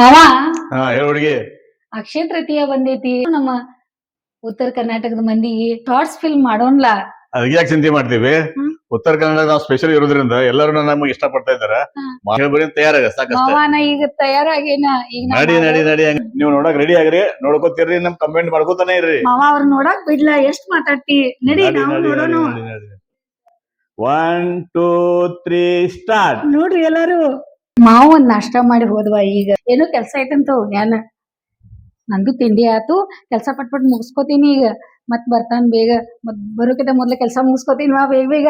ಮಾವ? ಹೇಳ ಹುಡುಗಿ. ಅಕ್ಷಯ ತೃತೀಯ ಬಂದೈತಿ. ನಮ್ಮ ಉತ್ತರ ಕರ್ನಾಟಕದ ಮಂದಿಗೆ ಶಾರ್ಟ್ಸ್ ಫಿಲ್ಮ್ ಮಾಡೋನ್ಲ ಅದಕ್ಕೆ ಯಾಕೆ ಚಿಂತೆ ಮಾಡ್ತೀವಿ? ಉತ್ತರ ಕನ್ನಡ ನಾವು ಸ್ಪೆಷಲ್ ಇರೋದ್ರಿಂದ ಎಲ್ಲರೂ ನಮಗೆ ಇಷ್ಟ ಪಡ್ತಾ ಇದಾರ. ಬರೀ ತಯಾರಾಗ ಸಾಕಷ್ಟ. ಈಗ ತಯಾರಾಗೇನ ಈಗ ನಡಿ ನಡಿ ನಡಿ ಹಂಗ್ ನೀವು ನೋಡಕ್ ರೆಡಿ ಆಗ್ರಿ. ನೋಡ್ಕೋತೀರಿ ನಮ್ ಕಮೆಂಟ್ ಮಾಡ್ಕೋತಾನೆ ಇರ್ರಿ. ಮಾವ ಅವ್ರ ನೋಡಕ್ ಬಿಡ್ಲ? ಎಷ್ಟ್ ಮಾತಾಡ್ತಿ? ನಡಿ ನಾವು ನೋಡೋಣ. ಒನ್ ಟೂ ತ್ರೀ ಸ್ಟಾರ್ಟ್ ನೋಡ್ರಿ ಎಲ್ಲಾರು. ಮಾವ ಒಂದ್ ನಾಷ್ಟ ಮಾಡಿ ಹೋದ್ವ ಈಗ. ಏನು ಕೆಲ್ಸ ಐತಂತ ಹೋಗ್ಯಾನ ನಂದು ತಿಂಡಿ ಆತು, ಕೆಲ್ಸ ಪಟ್ಪಟ್ ಪಟ್ ಮುಗಿಸ್ಕೋತೀನಿ ಈಗ. ಮತ್ ಬರ್ತಾನ ಬೇಗ. ಮತ್ ಬರೋಕಿಂತ ಮೊದ್ಲ ಕೆಲ್ಸ ಮುಗಿಸ್ಕೋತೀನಿ ವಾ ಬೇಗ ಬೇಗ.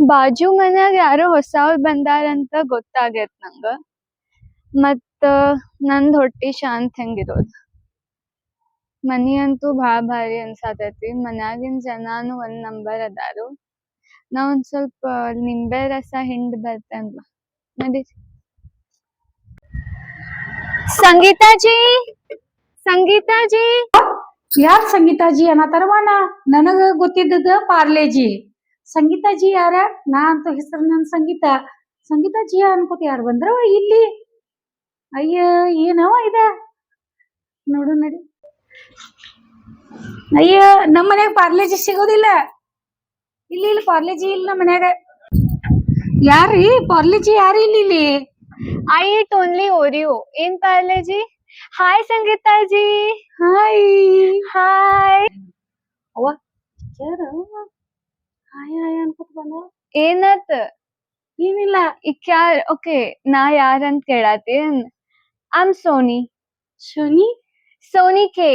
ಬಾಜು ಮನ್ಯಾಗ ಯಾರೋ ಬಂದಾರ ಬಂದಾರಂತ ಗೊತ್ತಾಗೈತ್ ನಂಗ. ಮತ್ತ ನಂದ್ ಹೊಟ್ಟಿ ಶಾಂತ್ ಹೆಂಗಿರೋದ್. ಮನಿ ಅಂತೂ ಭಾಳ ಭಾರಿ ಅನ್ಸಾತೈತಿ. ಮನ್ಯಾಗಿನ್ ಜನಾನು ಒಂದ್ ನಂಬರ್ ಅದಾರು. ನಾ ಒಂದ್ ಸ್ವಲ್ಪ ನಿಂಬೆ ರಸ ಹಿಂಡ್ ಬರ್ತೇನ್ವಾ. ನಡಿ ಸಂಗೀತಾಜಿ? ಸಂಗೀತಾಜಿ? ಯಾರ್ ಸಂಗೀತಾಜಿ ಅನ್ನತಾರವಾನ ನನಗ ಗೊತ್ತಿದ್ದದ ಪಾರ್ಲೆಜಿ. ಸಂಗೀತಾಜಿ ಯಾರ? ನಾ ಅಂತ ಹೆಸರು ನನ್ ಸಂಗೀತ. ಸಂಗೀತಾಜಿ ಅನ್ಕೋತ ಯಾರು ಬಂದ್ರ? ಇಲ್ಲಿ. ಅಯ್ಯ ಏನವ ಇದ. ನೋಡು, ನಡಿ. ಅಯ್ಯ, ನಮ್ಮ ಮನ್ಯಾಗ ಪಾರ್ಲೇಜಿ ಸಿಗೋದಿಲ್ಲ. ಇಲ್ಲಿ ಇಲ್ಲಿ ಪಾರ್ಲೇಜಿ ಇಲ್ಲ ನಮ್ಮ ಮನ್ಯಾಗ. ಯಾರಿ? ಪಾರ್ಲೆಜಿ ಯಾರು ಇಲ್ಲಿ ಇಲ್ಲಿ? ಐ ಇಟ್ ಓನ್ಲಿ ಓರಿಯೋ ಏನ್ Parle G hi Sangeeta ji hi hi ಯಾರು ಹಾಯ್ ಹಾಯ್ ಅನ್ಕೋತ ಬಂದ ಏನತ್ ಏನಿಲ್ಲ ಇಕ್ಯಾರ್ ಓಕೆ ನಾ ಯಾರಂತ ಕೇಳಾತೀನ್ ಐಮ್ ಸೋನಿ ಶನಿ ಸೋನಿ ಕೆ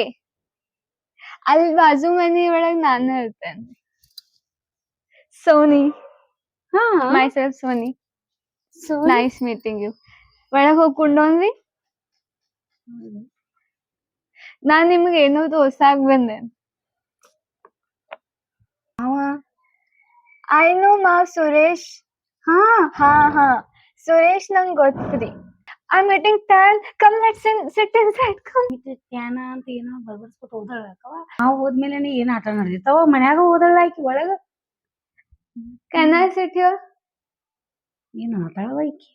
ಅಲ್ಲಿ ಬಾಜು ಮನಿ ಒಳಗ್ ನಾನು ಇರ್ತೇನೆ ಸೋನಿ ಹಾ myself Soni Soni nice meeting you ಒಳಗ್ ಹೋಗಿ ಕುಂಡೋನ್ರಿ ನಾನ್ ನಿಮ್ಗೆ ಏನೋ ತೋರ್ಸಾಕ್ ಬಂದೆ. ಐ ನೋ ಮಾ ಸುರೇಶ್ ಹಾ. ಹಾ ಹಾ. ಸುರೇಶ್ ನಂಗ್ ಗೊತ್ತ್ರಿ I meeting time come let's sit inside come ಕ್ಯಾನಾ ಅಂತ ಏನೋ ಬರ್ಬರ್ಸ್ಬಿಟ್ಟು ಓದಳಕವ ನಾವು ಹೋದ್ಮೇಲೆ ಏನ್ ಆಟ ನಡೆದಿರ್ತಾವ? ಮನ್ಯಾಗ ಓದಳ ಆಕಿ ಒಳಗ? ಕ್ಯಾನ್ ಐ ಏನು ಹಿಯರ್ ಏನ್ ಆಟಾಳವ ಆಕಿ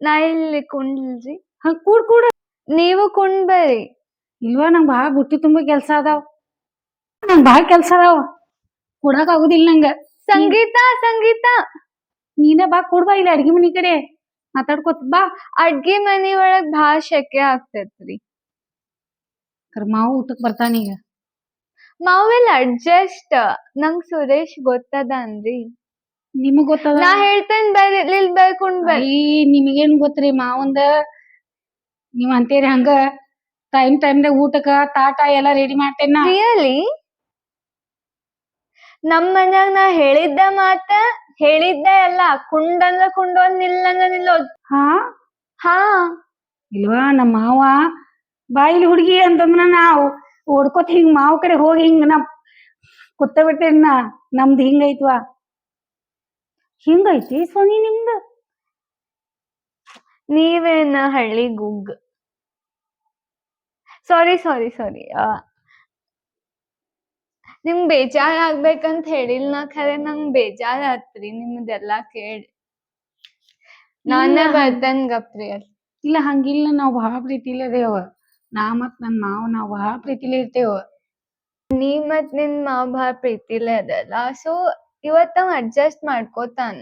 ನಾ ಇಲ್ಲಿ ಕುಂಡ್ಲ್ರಿ ಹಾ ಕೂಡ್ ಕೂಡ. ನೀವು ಕುಂಡ್ ಬರ್ರಿ ಇಲ್ವಾ ನಂಗ್ ಬಾಳ ಬುಟ್ಟಿ ತುಂಬಾ ಕೆಲ್ಸ ಅದಾವ. ನಂಗ್ ಬಾಳ ಕೆಲ್ಸ ಅದಾವ. ಕೊಡಾಕ ಆಗುದಿಲ್ಲ ನಂಗ. ಸಂಗೀತ ಸಂಗೀತ. ನೀನ ಬಾ ಕೊಡ್ಬಾ ಇಲ್ಲಿ ಅಡ್ಗಿ ಮನಿ ಕಡೆ. ಮಾತಾಡ್ಕೊತ ಬಾ. ಅಡ್ಗಿ ಮನಿ ಒಳಗ್ ಭಾಳ ಶೆಕೆ ಆಗ್ತೈತ್ರಿ. ಕರ್ ಮಾವು ಊಟಕ್ ಬರ್ತಾನ ಈಗ? ಮಾವೆಲ್ ಅಡ್ಜಸ್ಟ್. ನಂಗ್ ಸುರೇಶ್ ಗೊತ್ತದನ್ರಿ. ನಿಮಗ್ ಗೊತ್ತದ? ನಾ ಹೇಳ್ತೇನ್ ಬರ್ರಿ ಇಲ್ಲಿ ಬರ್ಕೊಂಡ್ ಬರ್ರಿ ಅಯ್ಯ ನಿಮಗೇನ್ ಗೊತ್ತ್ರಿ ಮಾವಂದ ನೀವ್ ಅಂತೀರಿ ಹಂಗ ಟೈಮ್ ಟೈಮ್ದಾಗ ಊಟಕ್ಕ ತಾಟ ಎಲ್ಲಾ ರೆಡಿ ಮಾಡ್ತೇನ ರಿಯಲಿ ನಮ್ ಮನ್ಯಾಗ ನಾ ಹೇಳಿದ್ದ ಮಾತ ಹೇಳಿದ್ದ ಎಲ್ಲ ಕುಂಡ್ ಅಂದ್ರ ನಿಲ್ಲ ಅಂದ್ರ ನಿಲ್ಲೋದ್ ಹಾ? ಹಾ. ಇಲ್ವಾ ನಮ್ಮ ಮಾವ ಬಾಯಿಲಿ ಹುಡುಗಿ ಅಂತಂದ್ರ ನಾವು ಓಡ್ಕೋತ ಹಿಂಗ್ ಮಾವ ಕಡೆ ಹೋಗಿ ಹಿಂಗ್ ನಾ ಕುತ್ತ ಬಿಟ್ಟೇನ ನಮ್ದು ಹಿಂಗೈತ್ವಾ ಹಿಂಗೈತಿ ಸೋನಿ ನಿಮ್ದು ನೀವೇನ ಹಳ್ಳಿ ಗುಗ್ ಸಾರಿ ಸಾರಿ ಸಾರಿ ನಿಮ್ ಬೇಜಾರ್ ಆಗ್ಬೇಕಂತ ಹೇಳಿಲ್ಲ ನಾ ಖರೆ ನಂಗ್ ಬೇಜಾರ್ ಆತ್ರಿ ನಿಮ್ದೆಲ್ಲಾ ಕೇಳಿ. ನಾನ ಬರ್ತನ್ ಬರ್ತೇನ್ ಗಪ್ರಿ ಅಲ್ಲಿ. ಇಲ್ಲ ಹಂಗಿಲ್ಲ ನಾವ್ ಬಹಳ ಪ್ರೀತಿಲೇ ಅದೇವ. ನಾ ಮತ್ ನನ್ ಮಾವ ನಾವ್ ಬಹಳ ಪ್ರೀತಿಲೇ ಇರ್ತೇವ. ನೀ ಮತ್ ನಿನ್ ಮಾವ ಬಹಳ ಪ್ರೀತಿಲೇ ಅದಲ್ಲ. ಸೊ ಇವತ್ತ ಅಡ್ಜಸ್ಟ್ ಮಾಡ್ಕೋತಾನ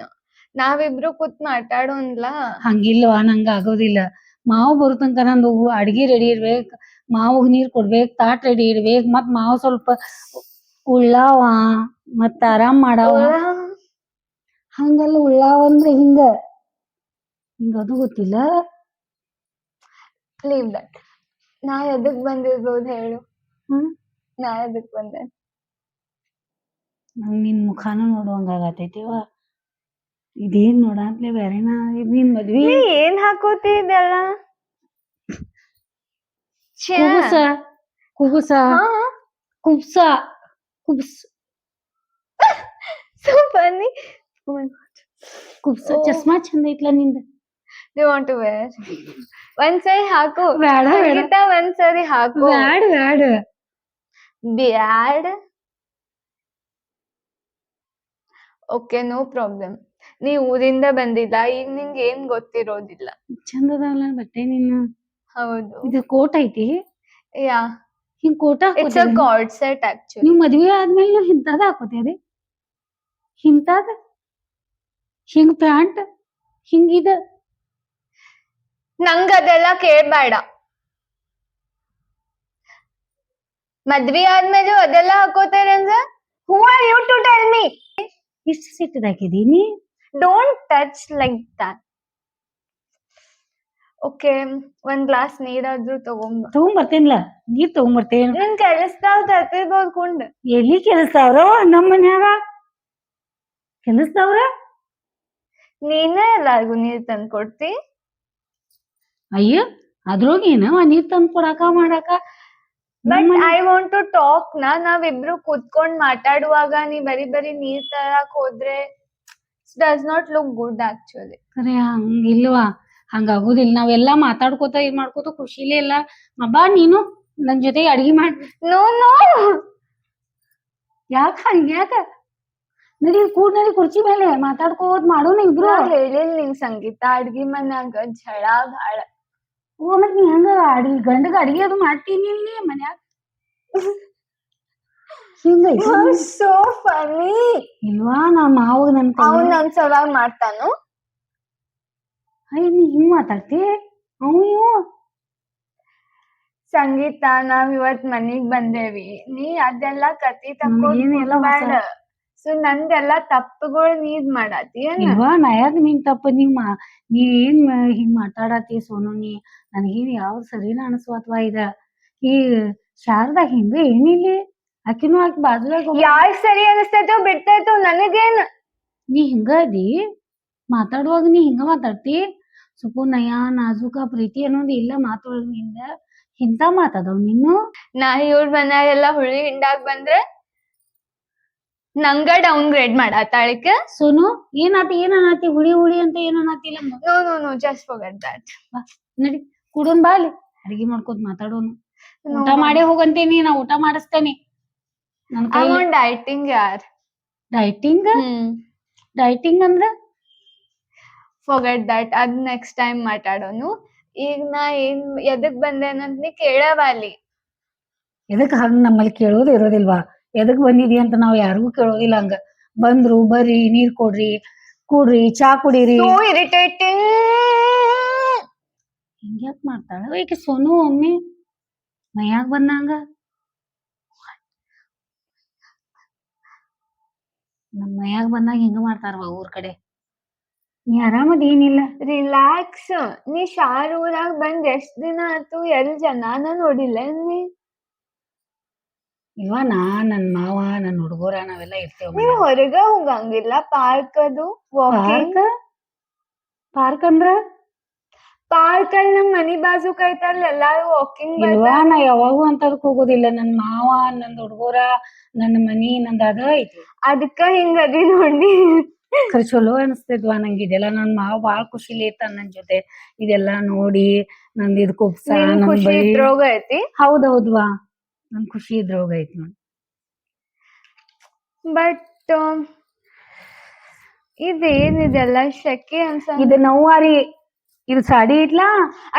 ನಾವಿಬ್ರು ಕೂತ್ ಮಾತಾಡೋನ್ಲ ಹಂಗಿಲ್ವಾ? ನಂಗ ಆಗೋದಿಲ್ಲ. ಮಾವು ಬರೋ ತನಕ ನಂದು ಅಡ್ಗಿ ರೆಡಿ ಇರ್ಬೇಕ್ ಮಾವು ನೀರ್ ಕೊಡ್ಬೇಕ್ ತಾಟ್ ರೆಡಿ ಇರ್ಬೇಕ್ ಮತ್ ಮಾವು ಸ್ವಲ್ಪ ಉಳ್ಳಾವ ಮತ್ ಆರಾಮ್ ಮಾಡಾವ. ಹಂಗಲ್ಲ ಉಳ್ಳಾವ ಅಂದ್ರೆ ಹಿಂಗ. ಹಿಂಗ ಅದು ಗೊತ್ತಿಲ್ಲ? ಲೀವ್ ದಟ್ ನಾ ಎದಕ್ ಬಂದಿರ್ಬೋದು ಹೇಳು? ಹ್ಮ್? ನಾ ಎದಕ್ ಬಂದೆ? ನಂಗ್ ನಿನ್ ಮುಖಾನ ನೋಡುವಂಗ ಆಗತೈತಿವ ಇದೇನ್ ನೋಡಾತ್ಲೆ ಬ್ಯಾರೆನಾ ಇದ್ ನಿನ್ ಮದ್ವಿ. ನೀ ಏನ್ ಹಾಕೋತಿದ್ದಲ್ಲ ಛೆ. ಕುಬುಸ ಕುಬುಸ ಹಾ. ಕುಬ್ಸ ಕುಬ್ಸ್. so funny oh my god. ಕುಬ್ಸ ಓ. ಚಸ್ಮಾ ಚಂದ ಐತ್ಲ ನಿಂದ. Do you want to wear? ಒಂದ್ಸರಿ ಹಾಕು. ಬೇಡ ಬೇಡ. ಸಂಗೀತ ಒಂದ್ಸರಿ ಹಾಕು. ಬ್ಯಾಡ ಬ್ಯಾಡ. ಬ್ಯಾಡ್? ಓಕೆ ನೋ ಪ್ರಾಬ್ಲಮ್ ನೀ ಊರಿಂದ ಬಂದಿಲ್ಲ ಈಗ ನಿಂಗೆ ಏನ್ ಗೊತ್ತಿರೋದಿಲ್ಲ. ಚಂದ ಅದಾವಲ್ಲ ಬಟ್ಟೆ ನೀನು? ಹೌದು. ಇದು ಕೋಟ್ ಐತಿ? ಯಾ. ಹಿಂಗ್ coat it's a card set actually ನೀವು ಮದ್ವೆ ಆದ್ಮೇಲೆ ನೀವು ಇಂತದ ಹಾಕೋತೀರಿ ಹಿಂತದ? ಹಿಂಗ್ ಪ್ಯಾಂಟ್? ಹಿಂಗಿದ ನಂಗ ಅದೆಲ್ಲ ಕೇಳ್ಬೇಡ. ಮದ್ವಿ ಆದ್ಮೇಲೆ ಅದೆಲ್ಲ ಹಾಕೋತಾರೆ ಅಂದ್ರೆ who are you to tell me ಇಷ್ಟ ಸಿಟ್ಟದಾಗಿದ್ದೀನಿ don't touch like that okay ಒಂದ್ ಗ್ಲಾಸ್ ನೀರಾದ್ರೂ ತಗೊಂಬ ತಗೊಂಬರ್ತೇನ್ಲ? ನೀರ್ ತಗೊಂಬರ್ತೇನ್? ನನ್ ಕೆಲಸ್ತಾವ್ ತರ್ತಿರ್ಬೋದು ಕುಂಡ್ ಎಲ್ಲಿ ಕೆಲಸ್ತಾವ್ರ ನಮ್ ಮನ್ಯಾಗ? ಕೆಲಸ್ತಾವ್ರ ನೀನೇ ಎಲ್ಲಾರ್ಗು ನೀರ್ ತಂದ್ ಕೊಡ್ತಿ ಅಯ್ಯ ಅದ್ರೊಳಗೇನ ನೀರ್ ತಂದ್ ಕೊಡಾಕ ಮಾಡಾಕ? But I want to talk ನಾ ನಾವಿಬ್ರು ಕುತ್ಕೊಂಡ್ ಮಾತಾಡುವಾಗ ನೀ ಬರಿ ಬರಿ ನೀರ್ ತರಕ್ ಹೋದ್ರೆ does not look good actually ಖರೆ ಹಂಗಿಲ್ವಾ ಹಂಗಾಗುದಿಲ್ಲ ನಾವೆಲ್ಲಾ ಮಾತಾಡ್ಕೋತ ಇದ್ ಮಾಡ್ಕೋತ ಖುಷಿಲೇ ಇಲ್ಲ. ಮಬ್ಬಾ ನೀನು. ನನ್ ಜೊತೆ ಅಡ್ಗಿ ಮಾಡ್ ನೋ ನೋ ಯಾಕ ಹಂಗ್ಯಾಕ ನಡಿ ಕೂಡ ನಡಿ ಕುರ್ಚಿ ಮೇಲೆ. ಮಾತಾಡ್ಕೋತ ಮಾಡೋಣ ಇಬ್ರು ಹೇಳಿಲ್ಲ ಹೇಳಿಲ್ ನಿಂಗ್ ಸಂಗೀತ ಅಡ್ಗಿ ಮನ್ಯಾಗ ಝಳ ಭಾಳ. ಓ ಮತ್ ನೀ ಹಂಗ ಅಡಿ ಗಂಡಗ ಅಡ್ಗಿ ಅದು ಮಾಡ್ತೀನಿ ನೀ ಮನ್ಯಾಗ? ಹಿಂಗ ಸೋ ಫನಿ ಇಲ್ವಾ ನಾ ಮಾವ ನನ್ ಅವ್ನ್ ನನ್ ಸಲುವಾಗಿ ಮಾಡ್ತಾನು. ಅಯ್ಯ ನೀ ಹಿಂಗ್ ಮಾತಾಡ್ತಿ? ಅವ್ ಇವ? ಸಂಗೀತ ನಾವ್ ಇವತ್ ಮನಿಗ್ ಬಂದೇವಿ. ನೀ ಅದೆಲ್ಲಾ ಕತಿ ನಮ್ಗೇನೆಲ್ಲ ಹೊಸ- ತಕೊಂಡ್ ಸೊ ನಂದೆಲ್ಲ ತಪ್ಪುಗಳು ನೀದ್ ಇದ್ ಏನ? ಇಲ್ವಾ? ನಾ ಯಾಕ ನಿನ್ ತಪ್ಪ? ನಿಮ್ಮ ನೀ ಏನ್ ಮ- ಹಿಂಗ್ ಮಾತಾಡತಿ ಸೋನು ನೀ? ನನಗೇನ್ ಯಾವ್ದ್ ಸರಿನ ಅಥವಾ ಇದ? ಈ ಶಾರದಾ ಹಿಂಗ ಏನಿಲ್ಲಿ? ಆಕಿನೂ ಆಕಿ ಬಾಜುದಾಗ ಒಬ್ಬ- ಯಾರ್ ಸರಿ ಅನಸ್ತೈತೋ ಬಿಡ್ತೈತೋ ನನಗೇನ್? ನೀ ಹಿಂಗ ಅದಿ? ಮಾತಾಡುವಾಗ ನೀ ಹಿಂಗ ಮಾತಾಡ್ತಿ? ಸುಪು ನಯ ನಾಜುಕ ಪ್ರೀತಿ ಅನ್ನೋದು ಇಲ್ಲ ಮಾತೊಳಗ್ನಿಂದ ಇಂತ ಮಾತಾದವ್ ನೀನು ನಾ ಇವ್ರ ಮನ್ಯಾಗೆಲ್ಲ ಹುಳಿ ಹಿಂಡಾಗ್ ಬಂದ್ರೆ ನಂಗ ಡೌನ್ ಗ್ರೇಡ್ ಮಾಡತ್ತಾಳಿಕ ಸೋನು ಏನಾತಿ ಏನ್ ಅನ್ನತಿ ಹುಳಿ ಹುಳಿ ಅಂತ ಏನ್ ಅನ್ನತಿಲ್ಲ no no no just forget that ನಡಿ. ಕುಡೋನ್ ಬಾ ಅಲ್ಲಿ. ಅಡಿಗೆ ಮಾಡ್ಕೋತ ಮಾತಾಡೋನು. ಊಟ ಮಾಡೇ ಹೋಗಂತೀನಿ ನಾ ಊಟ ಮಾಡಿಸ್ತೇನೆ. ನನ್ ಐ ಕೈ ವಾಂಟ್ ಡೈಟಿಂಗ್ ಯಾರ್? ಡಯಟಿಂಗ್ ಡೈಟಿಂಗ್ ಅಂದ್ರ? ಫಾರ್ಗೆಟ್ ದಟ್ ಅದ್ ನೆಕ್ಸ್ಟ್ ಟೈಮ್ ಮಾತಾಡೋನು. ಈಗ ನಾ ಏನ್ ಎದಕ್ ಬಂದೇನಂತ ನೀ ಕೇಳವಾಲಿ ಎದಕ್ ಹಂಗ ನಮ್ಮಲ್ಲಿ ಕೇಳೋದು ಇರೋದಿಲ್ವಾ? ಎದಕ್ ಬಂದಿದಿ ಅಂತ ನಾವ್ ಯಾರಿಗೂ ಕೇಳೋದಿಲ್ಲ ಹಂಗ. ಬಂದ್ರು ಬರ್ರಿ ನೀರ್ ಕೊಡ್ರಿ ಕುಡ್ರಿ ಚಾ ಕುಡೀರಿ. ಸೋ ಇರಿಟೇಟಿಂಗ್ ಹಿಂಗ್ಯಾಕ್ ಮಾಡ್ತಾಳ? ಈಕೆ ಸೋನು ಒಮ್ಮೆ. ಮೈಯಾಗ ಬಂದಂಗ ನಮ್ ಮೈಯಾಗ ಬಂದಾಗ ಹಿಂಗ ಮಾಡ್ತಾರವ ಊರ್ ಕಡೆ. ನೀ ಆರಾಮದ ಏನಿಲ್ಲ? ರಿಲ್ಯಾಕ್ಸ್ ನೀ ಶಾರ್ ಊರಾಗ ಬಂದ್ ಎಷ್ಟ್ ದಿನ ಆತು ಎಲ್ ಜನಾನ ನೋಡಿಲ್ಲ ನೀ ಇಲ್ವಾ ನಾ ನನ್ ಮಾವ ನನ್ ಹುಡುಗರ ನಾವೆಲ್ಲ ಇರ್ತೇವ ನೀವ್ ಹೊರಗ ಹೋಗಂಗಿಲ್ಲ ಪಾರ್ಕ್ ಅದು ವಾಕಿಂಗ್ ಪಾರ್ಕ್? ಪಾರ್ಕ್ ಅಂದ್ರ? ಪಾರ್ಕ್ ಅಲ್ಲಿ ನಮ್ ಮನಿ ಬಾಜು ಕೈತಲ್ಲ ಎಲ್ಲಾರು ವಾಕಿಂಗ್ ಇಲ್ವಾ ನಾ ಯಾವಾಗೂ ಅಂತದಕ್ ಹೋಗೋದಿಲ್ಲ. ನನ್ ಮಾವ ನನ್ ಹುಡುಗರ ನನ್ನ ಮನಿ ನಂದ್ ಅದ ಐತಿ. ಅದಕ್ಕ ಹಿಂಗ ಅದಿ ನೋಡಿ. ಖರೆ ಚಲೋ ಅನಿಸ್ತಿದ್ವಾ ನಂಗ ಇದೆಲ್ಲ. ನನ್ ಮಾವ ಬಾಳ ಖುಷಿಲಿ ಇರ್ತಾನ ನನ್ ಜೊತೆ. ಇದೆಲ್ಲಾ ನೋಡಿ ನಂದ್ ಇದ್ ಕುಪ್ಸ ನಿನ್ ನನ್ ಖುಷಿ ಇದ್ರೋಗ ಐತಿ? ಹೌದೌದ್ವಾ ನನ್ ಖುಷಿ ಇದ್ರೋಗ ಐತಿ ನೋಡಿ. ಬಟ್ ಇದೇನಿದೆಲ್ಲ ಶೆಕೆ ಅನ್ಸ ಇದು ನೌವಾರಿ ಇದು sari ಇಟ್ಲಾ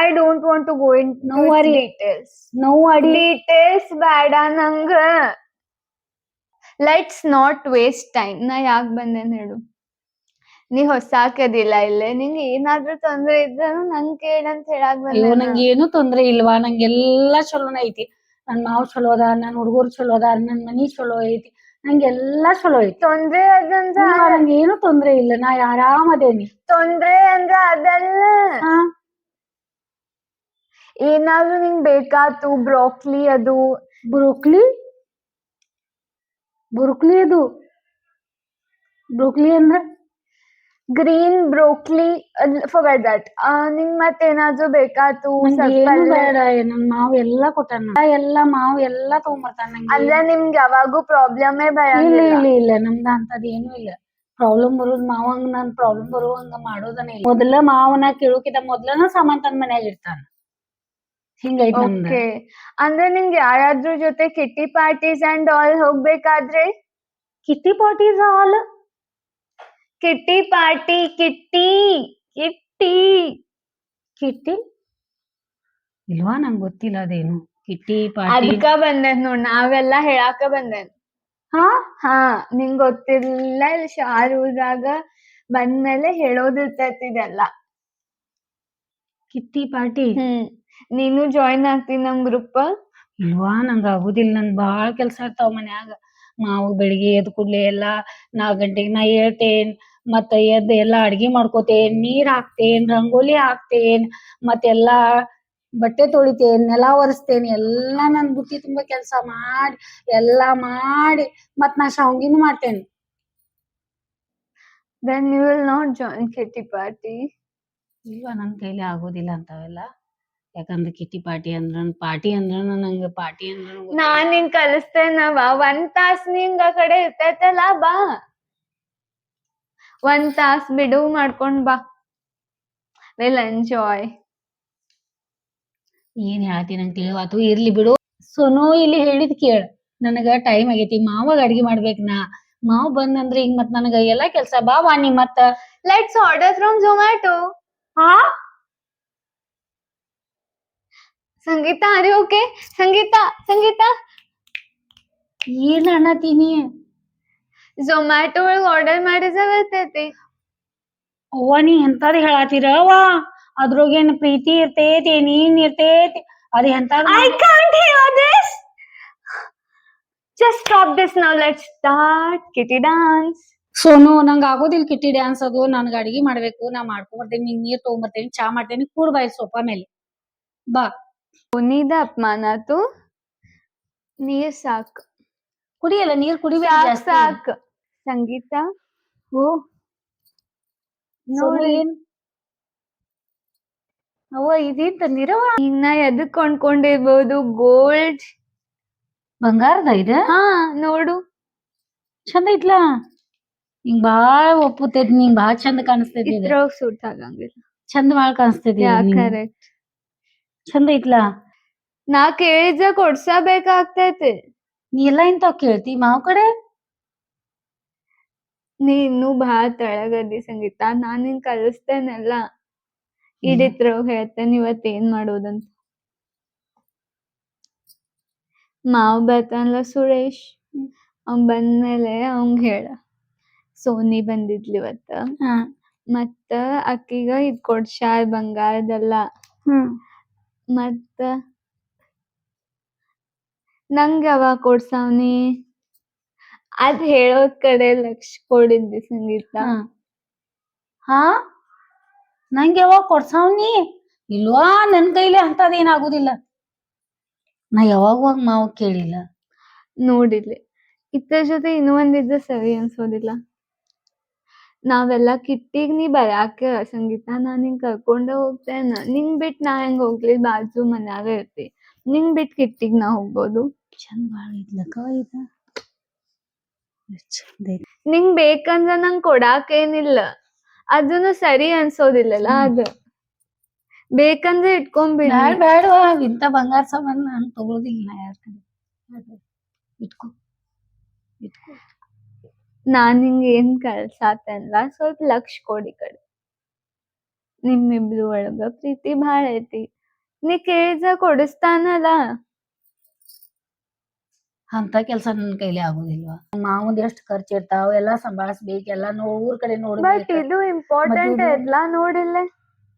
I don't want to go in worry. Details nauvari details ಬೇಡ ನಂಗ. ಲೆಟ್ಸ್ ನಾಟ್ ವೇಸ್ಟ್ ಟೈಮ್ ನಾ ಯಾಕ್ ಬಂದೇನ್ ಹೇಳು? ನೀ ಹೊಸಾಕದಿಲ್ಲ ಇಲ್ಲೇ. ನಿಂಗೆ ಏನಾದ್ರೂ ತೊಂದ್ರೆ ಇದ್ರೂ ನಂಗ್ ಕೇಳಂತ ಹೇಳಾಕ್ ಬಂದೆ ನಂಗೆ ಏನು ತೊಂದ್ರೆ ಇಲ್ವಾ? ನಂಗೆಲ್ಲಾ ಚಲೋನ ಐತಿ. ನನ್ ಮಾವ್ ಚಲೋ ಅದ ನನ್ ಹುಡುಗರು ಚಲೋ ಅದ ನನ್ ಮನಿ ಚಲೋ ಐತಿ ನಂಗೆಲ್ಲಾ ಚಲೋ ಐತಿ. ತೊಂದ್ರೆ ಅದಂದ್ರ ಇಲ್ವಾ, ನಂಗೆ ಏನು ತೊಂದ್ರೆ ಇಲ್ಲ ನಾ ಆರಾಮ್ ಅದೇನಿ. ತೊಂದ್ರೆ ಅಂದ್ರ ಅದಲ್ಲ. ಹಾ. ಏನಾದ್ರೂ ನಿಂಗ್ ಬೇಕಾತು ಬ್ರೋಕ್ಲಿ ಅದು? ಬ್ರೋಕ್ಲಿ? ಬ್ರೋಕ್ಲಿ ಅದು. ಬ್ರೋಕ್ಲಿ ಅಂದ್ರ? ಗ್ರೀನ್ ಬ್ರೋಕ್ಲಿ ಫಾರ್ಗೆಟ್ ದಟ್ ನಿಂಗ್ ಮತ್ತೇನಾದ್ರೂ ಬೇಕಾತು ಏನು. ಬೇಡ ನನ್ ಮಾವ್ ಎಲ್ಲಾ ಕೊಟ್ಟಾನ. ಎಲ್ಲಾ ಮಾವ್ ಎಲ್ಲಾ ತಗೊಂಬರ್ತಾನ ಅಂದ್ರೆ ನಿಮ್ಗೆ ಯಾವಾಗೂ ಪ್ರಾಬ್ಲಮ್ ಇಲ್ಲ ಇಲ್ಲ ಇಲ್ಲ ನಮ್ದ ಅಂತದ್ ಏನು ಇಲ್ಲ. ಪ್ರಾಬ್ಲಮ್ ಬರೋದ್ ಮಾವಂಗ ನನ್ ಪ್ರಾಬ್ಲಮ್ ಬರುವಂಗ ಮಾಡೋದನ್ನ ಇಲ್ಲ. ಮೊದಲ ಮಾವನ ಕೇಳುಕಿದ ಮೊದ್ಲನ ಸಾಮಾನ್ ತನ್ ಮನ್ಯಾಗ ಇರ್ತಾನ ಹಿಂಗೈತ್ ನಮ್ದ. ಓಕೆ ಅಂದ್ರೆ ನಿಮ್ಗೆ ಯಾರಾದ್ರೂ ಜೊತೆ ಕಿಟ್ಟಿ ಪಾರ್ಟೀಸ್ ಅಂಡ್ ಆಲ್ ಹೋಗ್ಬೇಕಾದ್ರೆ? Kitty parties all kitty party kitty kitty. Kitty? ಇಲ್ವಾ? ನಂಗ್ ಗೊತ್ತಿಲ್ಲ ಅದೇನು. Kitty party. ಅದ್ಕ ಬಂದೇನ್ ನೋಡ್ ನಾವೆಲ್ಲ ಹೇಳಾಕ ಬಂದೇನ್ ಹಾ? ಹಾ ನಿಂಗ್ ಗೊತ್ತಿರ್ಲಿಲ್ಲ ಇಲ್ಲಿ ಶಾರೂರಾಗ ಬಂದ್ಮೇಲೆ ಹೇಳೋದಿರ್ತೈತಿ ಇದೆಲ್ಲ ಕಿಟ್ಟಿ ಪಾರ್ಟಿ? ಹ್ಮ್ ನೀನು ಜಾಯಿನ್ ಆಗ್ತೀನಿ ನಮ್ ಗ್ರೂಪ್ ಇಲ್ವಾ? ನಂಗ ಆಗುದಿಲ್ಲ. ನನ್ ಬಾಳ್ ಕೆಲ್ಸ ಇರ್ತಾವ ಮನ್ಯಾಗ. ಮಾವು ಬೆಳಿಗ್ಗೆ ಎದ್ದ್ ಕೂಡ್ಲೆ ಎಲ್ಲಾ ನಾಕ್ ಗಂಟೆಗ್ ನಾ ಏಳ್ತೇನ್ ಮತ್ತ ಎದ್ದ್ ಎಲ್ಲಾ ಅಡ್ಗಿ ಮಾಡ್ಕೋತೇನ್ ನೀರ್ ಹಾಕ್ತೇನ್ ರಂಗೋಲಿ ಹಾಕ್ತೇನ್ ಮತ್ತೆಲ್ಲಾ ಬಟ್ಟೆ ತೊಳಿತೇನ್ ನೆಲ ಒರೆಸ್ತೇನ್ ಎಲ್ಲಾ ನನ್ ಬುತ್ತಿ ತುಂಬಾ ಕೆಲ್ಸ ಮಾಡಿ ಎಲ್ಲಾ ಮಾಡಿ ಮತ್ ನಾ ಶಾವ್ಗಿನೂ ಮಾಡ್ತೇನ್. Then you will not join kitty party. ಇಲ್ವಾ ನನ್ ಕೈಲಿ ಆಗೋದಿಲ್ಲ ಅಂತಾವೆಲ್ಲ? ಯಾಕಂದ್ರೆ ಕಿಟ್ಟಿ ಪಾರ್ಟಿ ಅಂದ್ರ ಪಾರ್ಟಿ ಅಂದ್ರ ನಂಗ ಪಾರ್ಟಿ ಅಂದ್ರ ನಾನ್ ನಿಂಗ್ ಕಲಿಸ್ತೇನವ ಒಂದ್ ತಾಸ್ ನಿಂಗ್ ಆ ಕಡೆ ಇರ್ತೈತಲ್ಲ ಬಾ. ಒಂದ್ ತಾಸ್ ಬಿಡುವು ಮಾಡ್ಕೊಂಡ್ ಬಾ. ವಿಲ್ ಎಂಜಾಯ್ ಏನ್ ಹೇಳ್ತಿ ನಂಗ್ ತಿಳಿವಾತು ಇರ್ಲಿ ಬಿಡು. ಸೋನು ಇಲ್ಲಿ ಹೇಳಿದ್ ಕೇಳ. ನನಗ ಟೈಮ್ ಆಗೈತಿ. ಮಾವಾಗ ಅಡ್ಗಿ ಮಾಡ್ಬೇಕ್ ನಾ. ಮಾವ್ ಬಂದಂದ್ರೆ ಈಗ ಮತ್ ನನಗ ಎಲ್ಲಾ ಕೆಲ್ಸ. ಬಾ ವಾಣಿ ಮತ್ತ. Let's order from Zomato. ಹಾ? ಸಂಗೀತ ಅರೆ ಓಕೆ. ಸಂಗೀತ ಸಂಗೀತ. ಏನ್ ಅನ್ನತೀನಿ ಝೊಮ್ಯಾಟೊ ಒಳಗ್ ಆರ್ಡರ್ ಮಾಡಿದ್ರೆ ಬರ್ತೈತಿ. ಅವ್ವ ನೀ ಎಂತಾದ್ ಹೇಳಾತಿರ? ಅವ್ವ ಅದ್ರೊಳಗೇನ್ ಪ್ರೀತಿ ಇರ್ತೈತಿ ನೀನ್ ಇರ್ತೈತಿ ಅದ್ ಎಂತಾದ್ I can't hear this. Just stop this now. Let's start kitty dance. Sonu ನಂಗ ಆಗೋದಿಲ್ಲ ಕಿಟ್ಟಿ ಡ್ಯಾನ್ಸ್ ಅದು. ನನ್ಗ ಅಡಿಗೆ ಮಾಡಬೇಕು. ನಾ ಮಾಡ್ಕೊಂಬರ್ತೇನಿ ನಿಂಗ್ ನೀರ್ ತಗೊಂಬರ್ತೇನಿ ಚಾ ಮಾಡ್ತೀನಿ. ಕೂಡ್ ಬಾಯ್ ಸೋಫಾ ಮೇಲೆ. ಬಾ. ಉನಿದ ಅಪಮಾನ ಆತು ನೀರ್ ಸಾಕ್. ಕುಡಿಯಲ್ಲ ನೀರ್ ಕುಡಿಬೇಕು ಸಾಕ್ ಜಾಸ್ತಿ. ಸಾಕ್. ಸಂಗೀತ? ಓ. ನೋಡಿ. ಏನ್? ಅವ್ವ ಇದೇನ್ ತಂದಿರವ ಇನ್ನ ಎದಕ್ ಕೊಂಡ್ಕೊಂಡಿರ್ಬೋದು? ಗೋಲ್ಡ್? ಬಂಗಾರದ ಇದ? ಹಾ ನೋಡು. ಚಂದ ಐತ್ಲಾ? ಹಿಂಗ್ ಬಾಳ ಒಪ್ಪುತೈತಿ ನಿಂಗ್ ಬಾಳ್ ಚಂದ ಕಾಣಿಸ್ತೈತಿ ಇದು. ಇದ್ರೊಳಗ್ ಸೂಟ್ ಆಗಂಗಿಲ್ಲ. ಚಂದ ಬಾಳ ಕಾಣಿಸ್ತೈತಿ ಕರೆಕ್ಟ್ ಚಂದ ಐತ್ಲಾ ನಾ ಕೇಳಿದ ಕೊಡ್ಸಬೇಕಾಗ್ತೈತಿ ನೀ ಎಲ್ಲಾ ಇಂತ ಕೇಳ್ತಿ? ಮಾವ್ ಕಡೆ? ನೀ ಇನ್ನೂ ಭಾಳ ತಳಗದಿ ಸಂಗೀತ. ನಾನ್ ನಿನ್ ಕಲಿಸ್ತೇನೆಲ್ಲ. ಇಡಿತ್ರ ಹೇಳ್ತೇನೆ ಇವತ್ ಏನ್ ಮಾಡೋದಂತ. ಮಾವ್ ಬರ್ತಾನಲ್ಲ ಸುರೇಶ್. ಅವ್ನ್ ಬಂದ್ಮೇಲೆ ಅವಂಗ್ ಹೇಳ. ಸೋನಿ ಬಂದಿದ್ಲಿ ಇವತ್ತ. ಹಾ. ಮತ್ತ ಅಕ್ಕಿಗ ಇದ್ ಕೊಡ್ಸ್ಯಾರ ಬಂಗಾರದೆಲ್ಲ. ಹ್ಮ್. ಮತ್ತ ನಂಗ್ ಯಾವಾಗ ಕೊಡ್ಸಾವ್ನಿ? ಅದ್ ಹೇಳೋದ್ ಕಡೆ ಲಕ್ಷ ಕೊಡಿದ್ವಿ ಸಂಗೀತ. ಹಾ. ಹಾ? ನಂಗ್ ಯಾವಾಗ ಕೊಡ್ಸಾವ್ನಿ? ಇಲ್ವಾ? ನನ್ ಕೈಲಿ ಅಂತದೇನಾಗುದಿಲ್ಲ ಆಗುದಿಲ್ಲ ನಾ ಯಾವಾಗ ಮಾವು ಮಾವ್ ಕೇಳಿಲ್ಲ. ನೋಡಿಲ್ಲ ಇದ್ರ ಜೊತೆ ಇನ್ನೂ ಒಂದಿದ್ರೆ ಸರಿ ಅನ್ಸೋದಿಲ್ಲ. ನಾವೆಲ್ಲ ಕಿಟ್ಟಿಗ್ ನೀ ಬರಾಕ ಸಂಗೀತ ನಾ ನಿಂಗ್ ಕರ್ಕೊಂಡೇ ಹೋಗ್ತೇನ. ನಿಂಗ್ ಬಿಟ್ ನಾ ಹೆಂಗ್ ಹೋಗ್ಲಿ? ಬಾಜು ಮನ್ಯಾಗ ಇರ್ತಿ. ನಿಂಗ್ ಬಿಟ್ ಕಿಟ್ಟಿಗ್ ನಾ ಹೋಗ್ಬೋದು. ಚಂದ ನಿಂಗ್ ಬೇಕಂದ್ರ ನಂಗ್ ಕೊಡಾಕ ಏನಿಲ್ಲ ಅದನ್ನು ಸರಿ ಅನ್ಸೋದಿಲ್ಲಲ್ಲ ಅದ. ಬೇಕಂದ್ರೆ ಇಟ್ಕೊಂಡ್ಬಿಡ ಬ್ಯಾಡ್ ಬಂಗಾರ ಸಾಮಾನು ನಾನು ತಗೊಳೋದಿಲ್ಲ ನಾ ಯಾರ್ ಕಡೆ. ಇಟ್ಕೋ. ಇಟ್ಕೋ. ನಾನ್ ನಿಂಗೆ ಏನ್ ಕಳ್ಸಾತೇನ್ಲ ಸ್ವಲ್ಪ ಲಕ್ಷ ಕೊಡಿ ಕಡೆ. ನಿಮ್ಮಿಬ್ರು ಒಳಗ ಪ್ರೀತಿ ಭಾಳ ಐತಿ. ನೀ ಕೇಳಿದ್ರ ಕೊಡಿಸ್ತಾನಲ್ಲ? ಅಂತ ಕೆಲಸ ನನ್ನ ಕೈಲಿ ಆಗುದಿಲ್ವಾ? ಮಾವಂದ್ ಎಷ್ಟು ಖರ್ಚು ಇರ್ತಾವ ಎಲ್ಲಾ ಸಂಭಾಳಿಸ್ಬೇಕು ಎಲ್ಲಾ ನೋ ಊರ್ ಕಡೆ ಬಟ್ ಇದು ಇಂಪಾರ್ಟೆಂಟ್ ಇರ್ಲಾ ನೋಡಿಲ್ಲ?